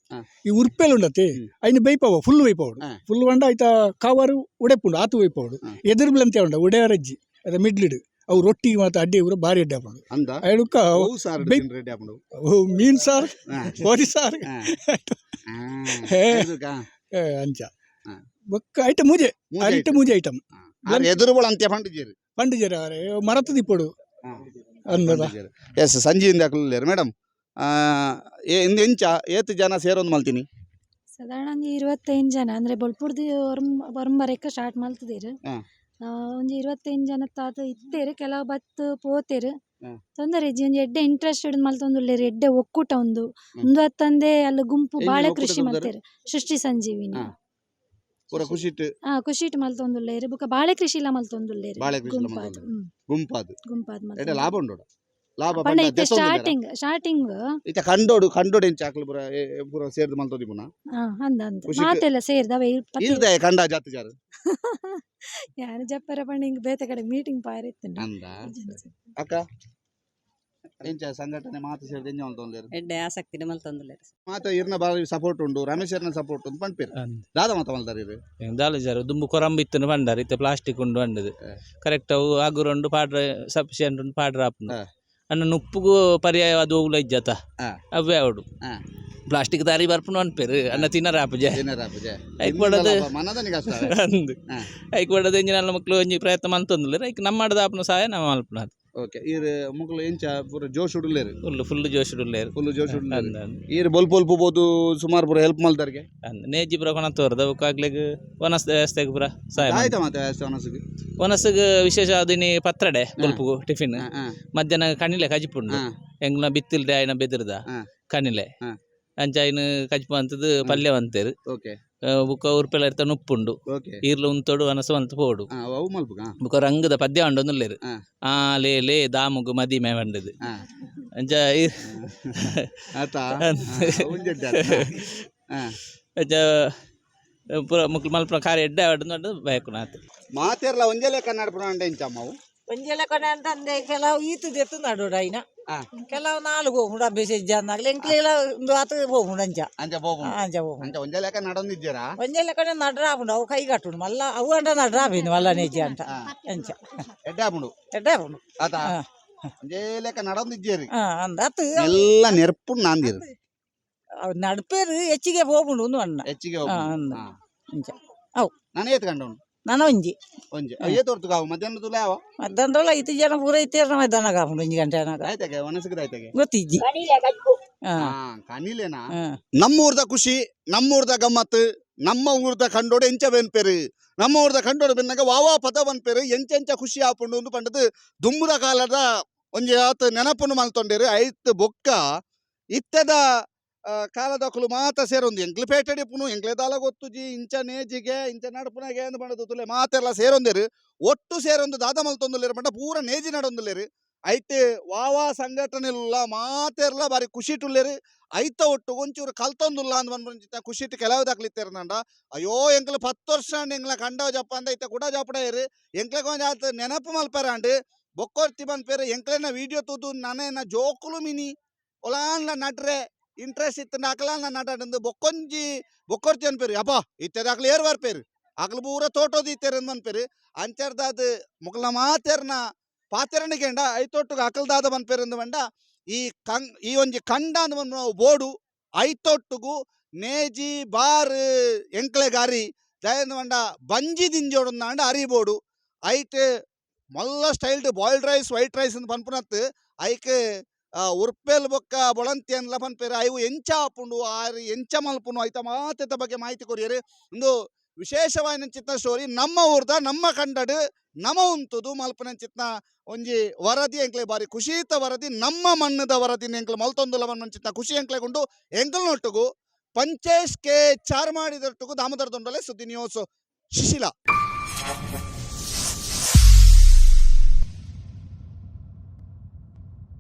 [SPEAKER 15] ಈ ಉರ್ಪೆಲ್ ಉಂಡತೆ. ಐನ ಬೈಪವ ಫುಲ್ ಬೈಪವಡು. ಫುಲ್ ಬಂಡ ಐತ ಕಾವರು ಉಡೆಪುಂಡು ಆತು ಬೈಪವಡು. ಎದುರು ಬ್ಲಂತೆ ಉಂಡ ಉಡೆಯರಜ್ಜಿ ಅದ ಮಿಡ್ಲಿಡ್. ಅವು ರೊಟ್ಟಿಗೆ ಮಾತ್ರ ಅಡ್ಡಿ ಇವರು ಭಾರಿ ಅಡ್ಡಿ ಹಾಕೊಂಡು
[SPEAKER 2] ಅಂದ?
[SPEAKER 15] ಅಯ್ಯಕ್ಕ
[SPEAKER 2] ಹೌ ಸಾರ್
[SPEAKER 15] ಬೆಕ್-
[SPEAKER 2] ರೆಡಿ
[SPEAKER 15] ಮೀನ್ ಸಾರ್. ಹೋರಿ ಸಾರ್. ಅಂಚ. ಬೊಕ್ಕ ಐಟಮ್ ಮೂಜೆ ಐಟಮ್. ಮೂಜೆ ಐಟಮ್
[SPEAKER 2] ಎದುರು ಅಂತ ಪಂಡಿಜೇರಿ?
[SPEAKER 15] ಪಂಡಿಜೇರಿ ಅವರೇ ಮರತು ದಿಪ್ಪಡು ಅನ್ನದ.
[SPEAKER 2] ಎಸ್ ಸಂಜೆಯಿಂದ ಹಾಕಲಿಲ್ಲ ಮೇಡಮ್ ಇಂದ ಎಂಚ ಏತ್ ಜನ ಸೇರೊಂದು ಮಲ್ತೀನಿ.
[SPEAKER 7] ಸಾಧಾರಣ ಒಂಜಿ ಇರುವತ್ತೈದು ಜನ ಅಂದ್ರೆ ಬೊಲ್ಪುಡ್ದು ಹೊರಮ್ ಒರಂಬರೆಕ್ಕ ಸ್ಟಾರ್ಟ್ ಮಲ್ತದೇರು.
[SPEAKER 2] ಆ,
[SPEAKER 7] ಒಂಜಿ ಇರುವತ್ತೈದು ಜನ ತಾತ ಇತ್ತೇರು ಕೆಲವು ಬತ್ತು ಪೋತೇರು. ತೊಂದರೆ ಇಜ್ಜಿ ಒಂಜಿ ಎಡ್ಡೆ ಇಂಟ್ರೆಸ್ಟೆಡ್ ಮಲ್ತೊಂದುಲ್ಲೆರ್ ಎಡ್ಡೆ ಒಕ್ಕೂಟ ಒಂದು.
[SPEAKER 2] ಉಂದು
[SPEAKER 7] ಒಂದು ಹತ್ತಂದೆ ಅಲ್ಲಿ ಗುಂಪು
[SPEAKER 2] ಎಲ್ಲಿ
[SPEAKER 7] ಬಾಳೆ
[SPEAKER 2] ಒಕ್ಕೂಟ
[SPEAKER 7] ಕೃಷಿ
[SPEAKER 2] ತೊಂದರೆ?
[SPEAKER 7] ಮಲ್ತೇರು ಸೃಷ್ಟಿ ಸಂಜೀವಿನಿ.
[SPEAKER 2] ಹಾ. ಪೂರ ಖುಷಿಟ್
[SPEAKER 7] ಹಾ ಖುಷಿಟ್ ಮಲ್ತೊಂದುಲ್ಲೇರು ಬೊಕ ಬಾಳೆ ಕೃಷಿ ಇಲ್ಲ ಮಲ್ತೊಂದು
[SPEAKER 2] ಬಾಳೆ ಕೃಷಿ
[SPEAKER 7] ಗುಂಪಾದ್.
[SPEAKER 2] ಮಲ್ತೊಂದುಲ್ಲೇರು.
[SPEAKER 7] ಹ್ಮ್.
[SPEAKER 2] ಗುಂಪಾದು.
[SPEAKER 7] ಗುಂಪಾದ್
[SPEAKER 2] ಎಡೆ
[SPEAKER 7] ಮಲ್ತೊಂದುಲ್ಲೇರು.
[SPEAKER 2] ಲಾಭ ಉಂಡು ಲಾಭ
[SPEAKER 7] ಪಂಡ
[SPEAKER 2] ಪಂಡ
[SPEAKER 7] ಇತ್ತೆ? ಸ್ಟಾರ್ಟಿಂಗ್ ಸ್ಟಾರ್ಟಿಂಗ್
[SPEAKER 2] ಇತ್ತ ಕಂಡೋಡು ಕಂಡೋಡು ಎಂಚ ಹಾಕಲು ಪೂರ ಏ- ಏ ಪೂರ ಸೇರ್ದು ಮಲ್ತೋದಿ ಪುನ.
[SPEAKER 7] ಅಂದ ಅಂದ. ಮಾತೆಲ್ಲ ಸೇರ್ದವ ಇಪ್ಪತ್ತೈದು
[SPEAKER 2] ಇರ್ದೆ ಕಂಡ ಜಾತಿ ಜಾರು.
[SPEAKER 7] ಯಾರು ಜಪ್ಪರ ಪಂಡ ಹಿಂಗ್ ಬೇತೆ ಕಡೆ ಮೀಟಿಂಗ್ ಪಾರಿತ್ತು
[SPEAKER 2] ಅಂದ. ಅಕ್ಕ ಎಂಚ ಸಂಘಟನೆ ಮಾತು ಸೇರಿದ ಎಂಜ ಮಲ್ತೊಂದುಲ್ಲೇರು
[SPEAKER 11] ಎಡ್ಡೆ ಆಸಕ್ತಿ ಮಲ್ತೊಂದುಲ್ಲೇರು
[SPEAKER 2] ಮಾತ ಇರ್ನ ಬಾರಿ ಸಪೋರ್ಟ್ ಉಂಡು ರಮೇಶ್ ಇರ್ನ ಸಪೋರ್ಟ್ ಉಂಡು ಪಂಡ್ಪೇರು? ದಾದ ಮಾತ ಮಲ್ತಾರ ಇರು
[SPEAKER 16] ದಾಲಜಾರು ದುಂಬು ಕೊರಂಬು ಇತ್ತನು ಪಂಡಾರು ಇತ್ತೆ ಪ್ಲಾಸ್ಟಿಕ್ ಉಂಡು ಅಂಡದು ಕರೆಕ್ಟ್ ಅವು ಉಂಡು ಪಾಡ್ರ ಸಫಿಷಿಯಂಟ್ ಉಂಡು ಪಾಡ್ರ ಆಪುಂಡು
[SPEAKER 2] ಹಾ.
[SPEAKER 16] ಅನ್ನ ನುಪ್ಪುಗು ಪರ್ಯಾಯ ಅದು ಹೋಗ್ಲ ಇಜ್ಜತ. ಅವೇ ಅವಡು ಪ್ಲಾಸ್ಟಿಕ್ ದಾರಿ ಬರ್ಪುನು ಅನ್ಪೇರು ಅನ್ನ ತಿನ್ನರ ಆಪುಜೆ ಐಕ್ ಬಡದು ಅಂದು. ಐಕ್ ಬಡದು ಒಂಜಿ ಪ್ರಯತ್ನ ಮಂತೊಂದುಲ್ಲೇರು ಐಕ್ ನಮ್ಮ ಮಾಡದ ಆಪುನ ಸಹಾಯ ನಾವು ಮಲ್ಪುನ
[SPEAKER 2] ಓಕೆ ಈರ್ ಮುಗ್ಲು ಎಂಚ ಪೂರ ಜೋಶ್ ಉಡ್ಲೇರು
[SPEAKER 16] ಫುಲ್ ಫುಲ್
[SPEAKER 2] ಫುಲ್ ಜೋಶ್ ಉಡ್ಲೇರು
[SPEAKER 16] ಅಂದ ಅಂದ.
[SPEAKER 2] ಈರ್ ಬೊಲ್ಪ ಬೊಲ್ಪ ಬೋದು ಸುಮಾರು ಪೂರ ಹೆಲ್ಪ್ ಮಾಡ್ತಾರೆ
[SPEAKER 16] ಅಂದ ನೇಜಿ ಪುರ ಕೊಣ ತೋರ್ದ ಅವಕ್ಕಾಗ್ಲಿಗ್ ವನಸ್ ವ್ಯವಸ್ಥೆಗೆ ಪುರ ಸಹಾಯ.
[SPEAKER 2] ಆಯ್ತಾ ಮತ್ತೆ
[SPEAKER 16] ವನಸ್ಗ್ ವಿಶೇಷ ಅದಿನಿ ಪತ್ರಡೆ ಬಲ್ಪುಗು ಟಿಫಿನ್. ಮಧ್ಯಾಹ್ನ ಕಣಿಲೆ ಕಜಿಪುಂಡು
[SPEAKER 2] ಹೆಂಗ್
[SPEAKER 16] ಬಿತ್ತಿಲ್ ಬಿತ್ತಿಲ್ದೆ ಆಯ್ನ ಬೆದಿರ್ದ
[SPEAKER 2] ಹಾ.
[SPEAKER 16] ಕಣಿಲೆ
[SPEAKER 2] ಹಾ.
[SPEAKER 16] ಅಂಚ ಆಯ್ನ ಕಜಿಪ ಅಂತದು ಪಲ್ಯ ಅಂತೇರು.
[SPEAKER 2] ಓಕೆ.
[SPEAKER 16] ಬುಕ್ಕ ಉರ್ಪೆಲ ಇರ್ತ ನುಪ್ಪುಂಡು
[SPEAKER 2] ಓಕೆ
[SPEAKER 16] ಈರ್ಲ ಉಂತೋಡು ವನಸ ಅಂತ ಪೋಡು
[SPEAKER 2] ಹಾ ಅವು ಮಲ್ಪುಗ
[SPEAKER 16] ಬುಕ್ಕ ರಂಗದ ಪದ್ಯ ಉಂಡೊಂದುಲ್ಲೇರು
[SPEAKER 2] ಹಾ.
[SPEAKER 16] ಆ ಲೇ ಲೇ ದಾಮುಗು ಮದಿಮೆ ಬಂಡದು
[SPEAKER 2] ಹಾ
[SPEAKER 16] ಅಂಚ ಈ-
[SPEAKER 2] ಆತಾ ಒಂಜೆಡ್ಡ ಹಾ
[SPEAKER 16] ಅಂಚ ಪುರ ಮುಕ್ಲು ಮಲ್ಪುನ ಕಾರ್ಯ ಎಡ್ಡೆ ಆವಡ್ದು ಬೇಕು ನಾತು
[SPEAKER 2] ಮಾತೆರ್ಲ ಒಂಜೆಲೆ ಕನ್ನಡ ಪುರ ಅಂಡೆ ಎಂಚಮ್ಮವು
[SPEAKER 3] ಒಂಜೆಲ್ಲ ಕೊನೆ ಅಂತ ಅಂದೆ ಕೆಲವು ಈತು ದೆತ್ತು ನಡುಡ ಐನ
[SPEAKER 2] ಹಾ.
[SPEAKER 3] ಕೆಲವು ನಾಲ್ಕು ಹೋಗುಂಡು ಅಭ್ಯಾಸ ಇಜ್ಜಾನಾಗ್ಲಿ ಎಂಕ್ಲೆಲ್ಲ ಒಂದು ಆತು ಹೋಗುಂಡು ಅಂಚ
[SPEAKER 2] ಅಂಚ ಬೋಬು
[SPEAKER 3] ಆ, ಅಂಚ ಹೋಗುಂಡು
[SPEAKER 2] ಅಂಚ ಒಂಜೆಲೆ ಕ ನಡೊಂದಿದ್ದೀರಾ?
[SPEAKER 3] ಒಂಜೆಲ್ಲ ಕೊನೆ ನಡ್ರ ಆಪುಂಡು ಅವು ಕೈ ಕಟ್ಟುಂಡು ಮಲ್ಲ ಅವು ಅಂಡ ನಡ್ರ ಆಪಿಂದು ಮಲ್ಲ ನೇಜಿ ಅಂತ.
[SPEAKER 2] ಹಾ.
[SPEAKER 3] ಅಂಚ
[SPEAKER 2] ಎಡ್ಡೆ ಆಪುಂಡು
[SPEAKER 3] ಎಡ್ಡೆ ಆಪುಂಡು
[SPEAKER 2] ಆತಾ
[SPEAKER 3] ಹಾ.
[SPEAKER 2] ಒಂಜೇಲೆ ಕ ನಡೊಂದಿದ್ದೀರಿ?
[SPEAKER 3] ಹಾ ಅಂದ ಅತ್ತು
[SPEAKER 2] ಎಲ್ಲ ನೆರ್ಪುಂಡು ನಾಂದಿರು.
[SPEAKER 3] ಅವು ನಡ್ಪೇರು ಹೆಚ್ಚಿಗೆ ಹೋಗುಂಡು ಒಂದು ಅಣ್ಣ
[SPEAKER 2] ಹೆಚ್ಚಿಗೆ
[SPEAKER 3] ಹಾ, ಅಂದ.
[SPEAKER 2] ಹಾ
[SPEAKER 3] ಅಂಚ
[SPEAKER 2] ನಾನು ಏತ್ ಕಂಡವನು
[SPEAKER 3] ನಾನು ಒಂಜಿ.
[SPEAKER 2] ಒಂಜಿ. ಏತ್ ಹೊರ್ತು ಗಾವು ಮಧ್ಯಾಹ್ನ ತುಲ ಯಾವ
[SPEAKER 3] ಮಧ್ಯಾಹ್ನದೊಳ ಐದು ಜನ ಪೂರ ಐತೆ ಮಧ್ಯಾಹ್ನ ಆಪುಂಡು ಒಂಜಿ ಗಂಟೆ ಅನ್ನಾಗ
[SPEAKER 2] ಆಯ್ತಾಗೆ ಒಣಸಿಗದ ಆಯ್ತಾಗೆ
[SPEAKER 3] ಗೊತ್ತಿಜ್ಜಿ
[SPEAKER 2] ಕನಿಲೇನಾ? ನಮ್ಮೂರ್ದ ಖುಷಿ ನಮ್ಮೂರ್ದ ಗಮ್ಮತ್ ನಮ್ಮ ಊರ್ದ ಕಂಡೋಡು ಎಂಚ ಬೆನ್ಪೆರು. ನಮ್ಮ ಊರ್ದ ಕಂಡೋಡು ಬೆನ್ನಾಗ ವಾವಾ ಪದ ವನ್ಪೆರ್ ಎಂಚ ಎಂಚ ಖುಷಿ ಆಪುಂಡು ಒಂದು ಪಂಡದು ದುಮ್ಮದ ಕಾಲದ ಒಂಜಿ ಆತ ನೆನಪನ್ನು ಮಲ್ತೊಂಡೇರು. ಐತ್ ಬೊಕ್ಕ ಇತ್ತದ ಕಾಲದಕ್ಕಲು ಮಾತ ಸೇರೊಂದು. ಎಂಕ್ಲು ಪೇಟೆಡಿ ಪುನು, ಎಂಕ್ಲೆ ದಾಲ ಗೊತ್ತುಜಿ ಇಂಚ ನೇಜಿಗೆ, ಇಂಚ ನಡಪುನಾಗೆ ಎಂದು ಮಾಡೋದು ತುಲೆ ಮಾತೆಲ್ಲ ಸೇರೊಂದೇರು. ಒಟ್ಟು ಸೇರೊಂದು ದಾದ ಮಲ್ತೊಂದುಲ್ಲೇರು ಪಂಡ ಪೂರ ನೇಜಿ ನಡೊಂದುಲ್ಲೇರು. ಐತೆ ವಾವಾ ಸಂಘಟನೆಲ್ಲ ಮಾತೆರ್ಲ ಬಾರಿ ಖುಷಿ ಟುಲ್ಲೇರು ಐತ ಒಟ್ಟು ಒಂಚೂರು ಕಲ್ತೊಂದುಲ್ಲ ಅಂದ್ ಬಂದ್ಬಂಚಿತ್ತ ಖುಷಿಟ್ ಕೆಲವದಾಗ್ಲಿತ್ತೇರ ನಂಡ. ಅಯ್ಯೋ, ಎಂಕ್ಲ ಪತ್ತು ವರ್ಷ ಅಂಡ್ ಎಂಕ್ಲ ಕಂಡವ ಜಪ್ಪ ಅಂದ ಐತ ಕೂಡ ಜಪಡ ಇರಿ ಎಂಕ್ಲೆ ಕೊಂಚ ಆತ ನೆನಪು ಮಲ್ಪರ ಅಂಡ್ ಬಂದ್ ಪೇರು ಎಂಕ್ಲೆನ ವಿಡಿಯೋ ತೂದು ನಾನೇನ ಜೋಕುಲು ಮಿನಿ. ಒಲಾನ್ಲ ನಡ್ರೆ. ಇಂಟ್ರೆಸ್ಟ್ ಇತ್ತು ನನ್ನ ನಡಂದು ಬೊಕ್ಕೊಂಜಿ ಬೊಕ್ಕೊರ್ತಿ ಅನ್ಪೇರಿ ಅಪ್ಪ ಇತ್ತದಾಗ್ಲಿ ಏರ್ ಬರ್ಪೇರಿ ಅಕ್ಲು ಪೂರ. ತೋಟೋದು ಇತ್ತೇರು ಅನ್ಪೇರು ಅಂಚರ್ದಾದ ಮುಕ್ಲ ಮಾತೆರ್ನ ಪಾತೆರಣಿಗೆಂಡ ಐತೊಟ್ಟುಗ ಅಕಲ್ದಾದ ಬನ್ಪೇರಿ ಅಂದು ಬಂಡ. ಈ ಕಂ ಈ ಒಂಜಿ ಕಂಡ ಅಂದ್ ಬಂದ್ ನಾವು ಬೋಡು. ಐತೊಟ್ಟುಗು ನೇಜಿ ಬಾರ್ ಎಂಕ್ಲೆ ಗಾರಿ. ದಯಂದ ಬಂಡ, ಬಂಜಿ ದಿಂಜೋಡು ಅಂಡ ಅರಿಬೋಡು. ಐಟ್ ಮಲ್ಲ styled boiled rice, white rice ಅಂತ ಪನ್ಪುನತ್ ಐಕ್ ಉರ್ಪೆಲ್ ಬೊಕ್ಕ, ಬೊಳಂತಿಯನ್ ಲಪನ್ ಪನ್ಪೇರು ಐವು ಎಂಚ ಆಪುಂಡು ಆರು ಎಂಚ ಮಲ್ಪುಂಡು ಐತ ಮಾತೆತ ಬಗ್ಗೆ ಮಾಹಿತಿ ಕೊರಿಯರು ಒಂದು ವಿಶೇಷವಾದ ಚಿತ್ರ ಸ್ಟೋರಿ ನಮ್ಮ ಊರ್ದ, ನಮ್ಮ ಕಂಡಡು ನಮ ಉಂತುದು ಮಲ್ಪನ ಚಿತ್ನ ಒಂಜಿ ವರದಿ ಎಂಕ್ಲೆ ಬಾರಿ, ಖುಷಿತ ವರದಿ, ನಮ್ಮ ಮಣ್ಣದ ವರದಿ ಎಂಕ್ಲೆ ಲವನ್ ಚಿತ್ತ ಖುಷಿ ಎಂಕ್ಲೆಗೊಂಡು ಎಂಕಲ್ನೊಟ್ಟುಗು ಪಂಚೇಶ್ ಕೆ ಚಾರ್ ಮಾಡಿದೊಟ್ಟುಗು ದಾಮೋದರ ದೊಂಡಲೆ ಸುದ್ದಿ ನ್ಯೂಸ್ ಶಿಶಿಲ.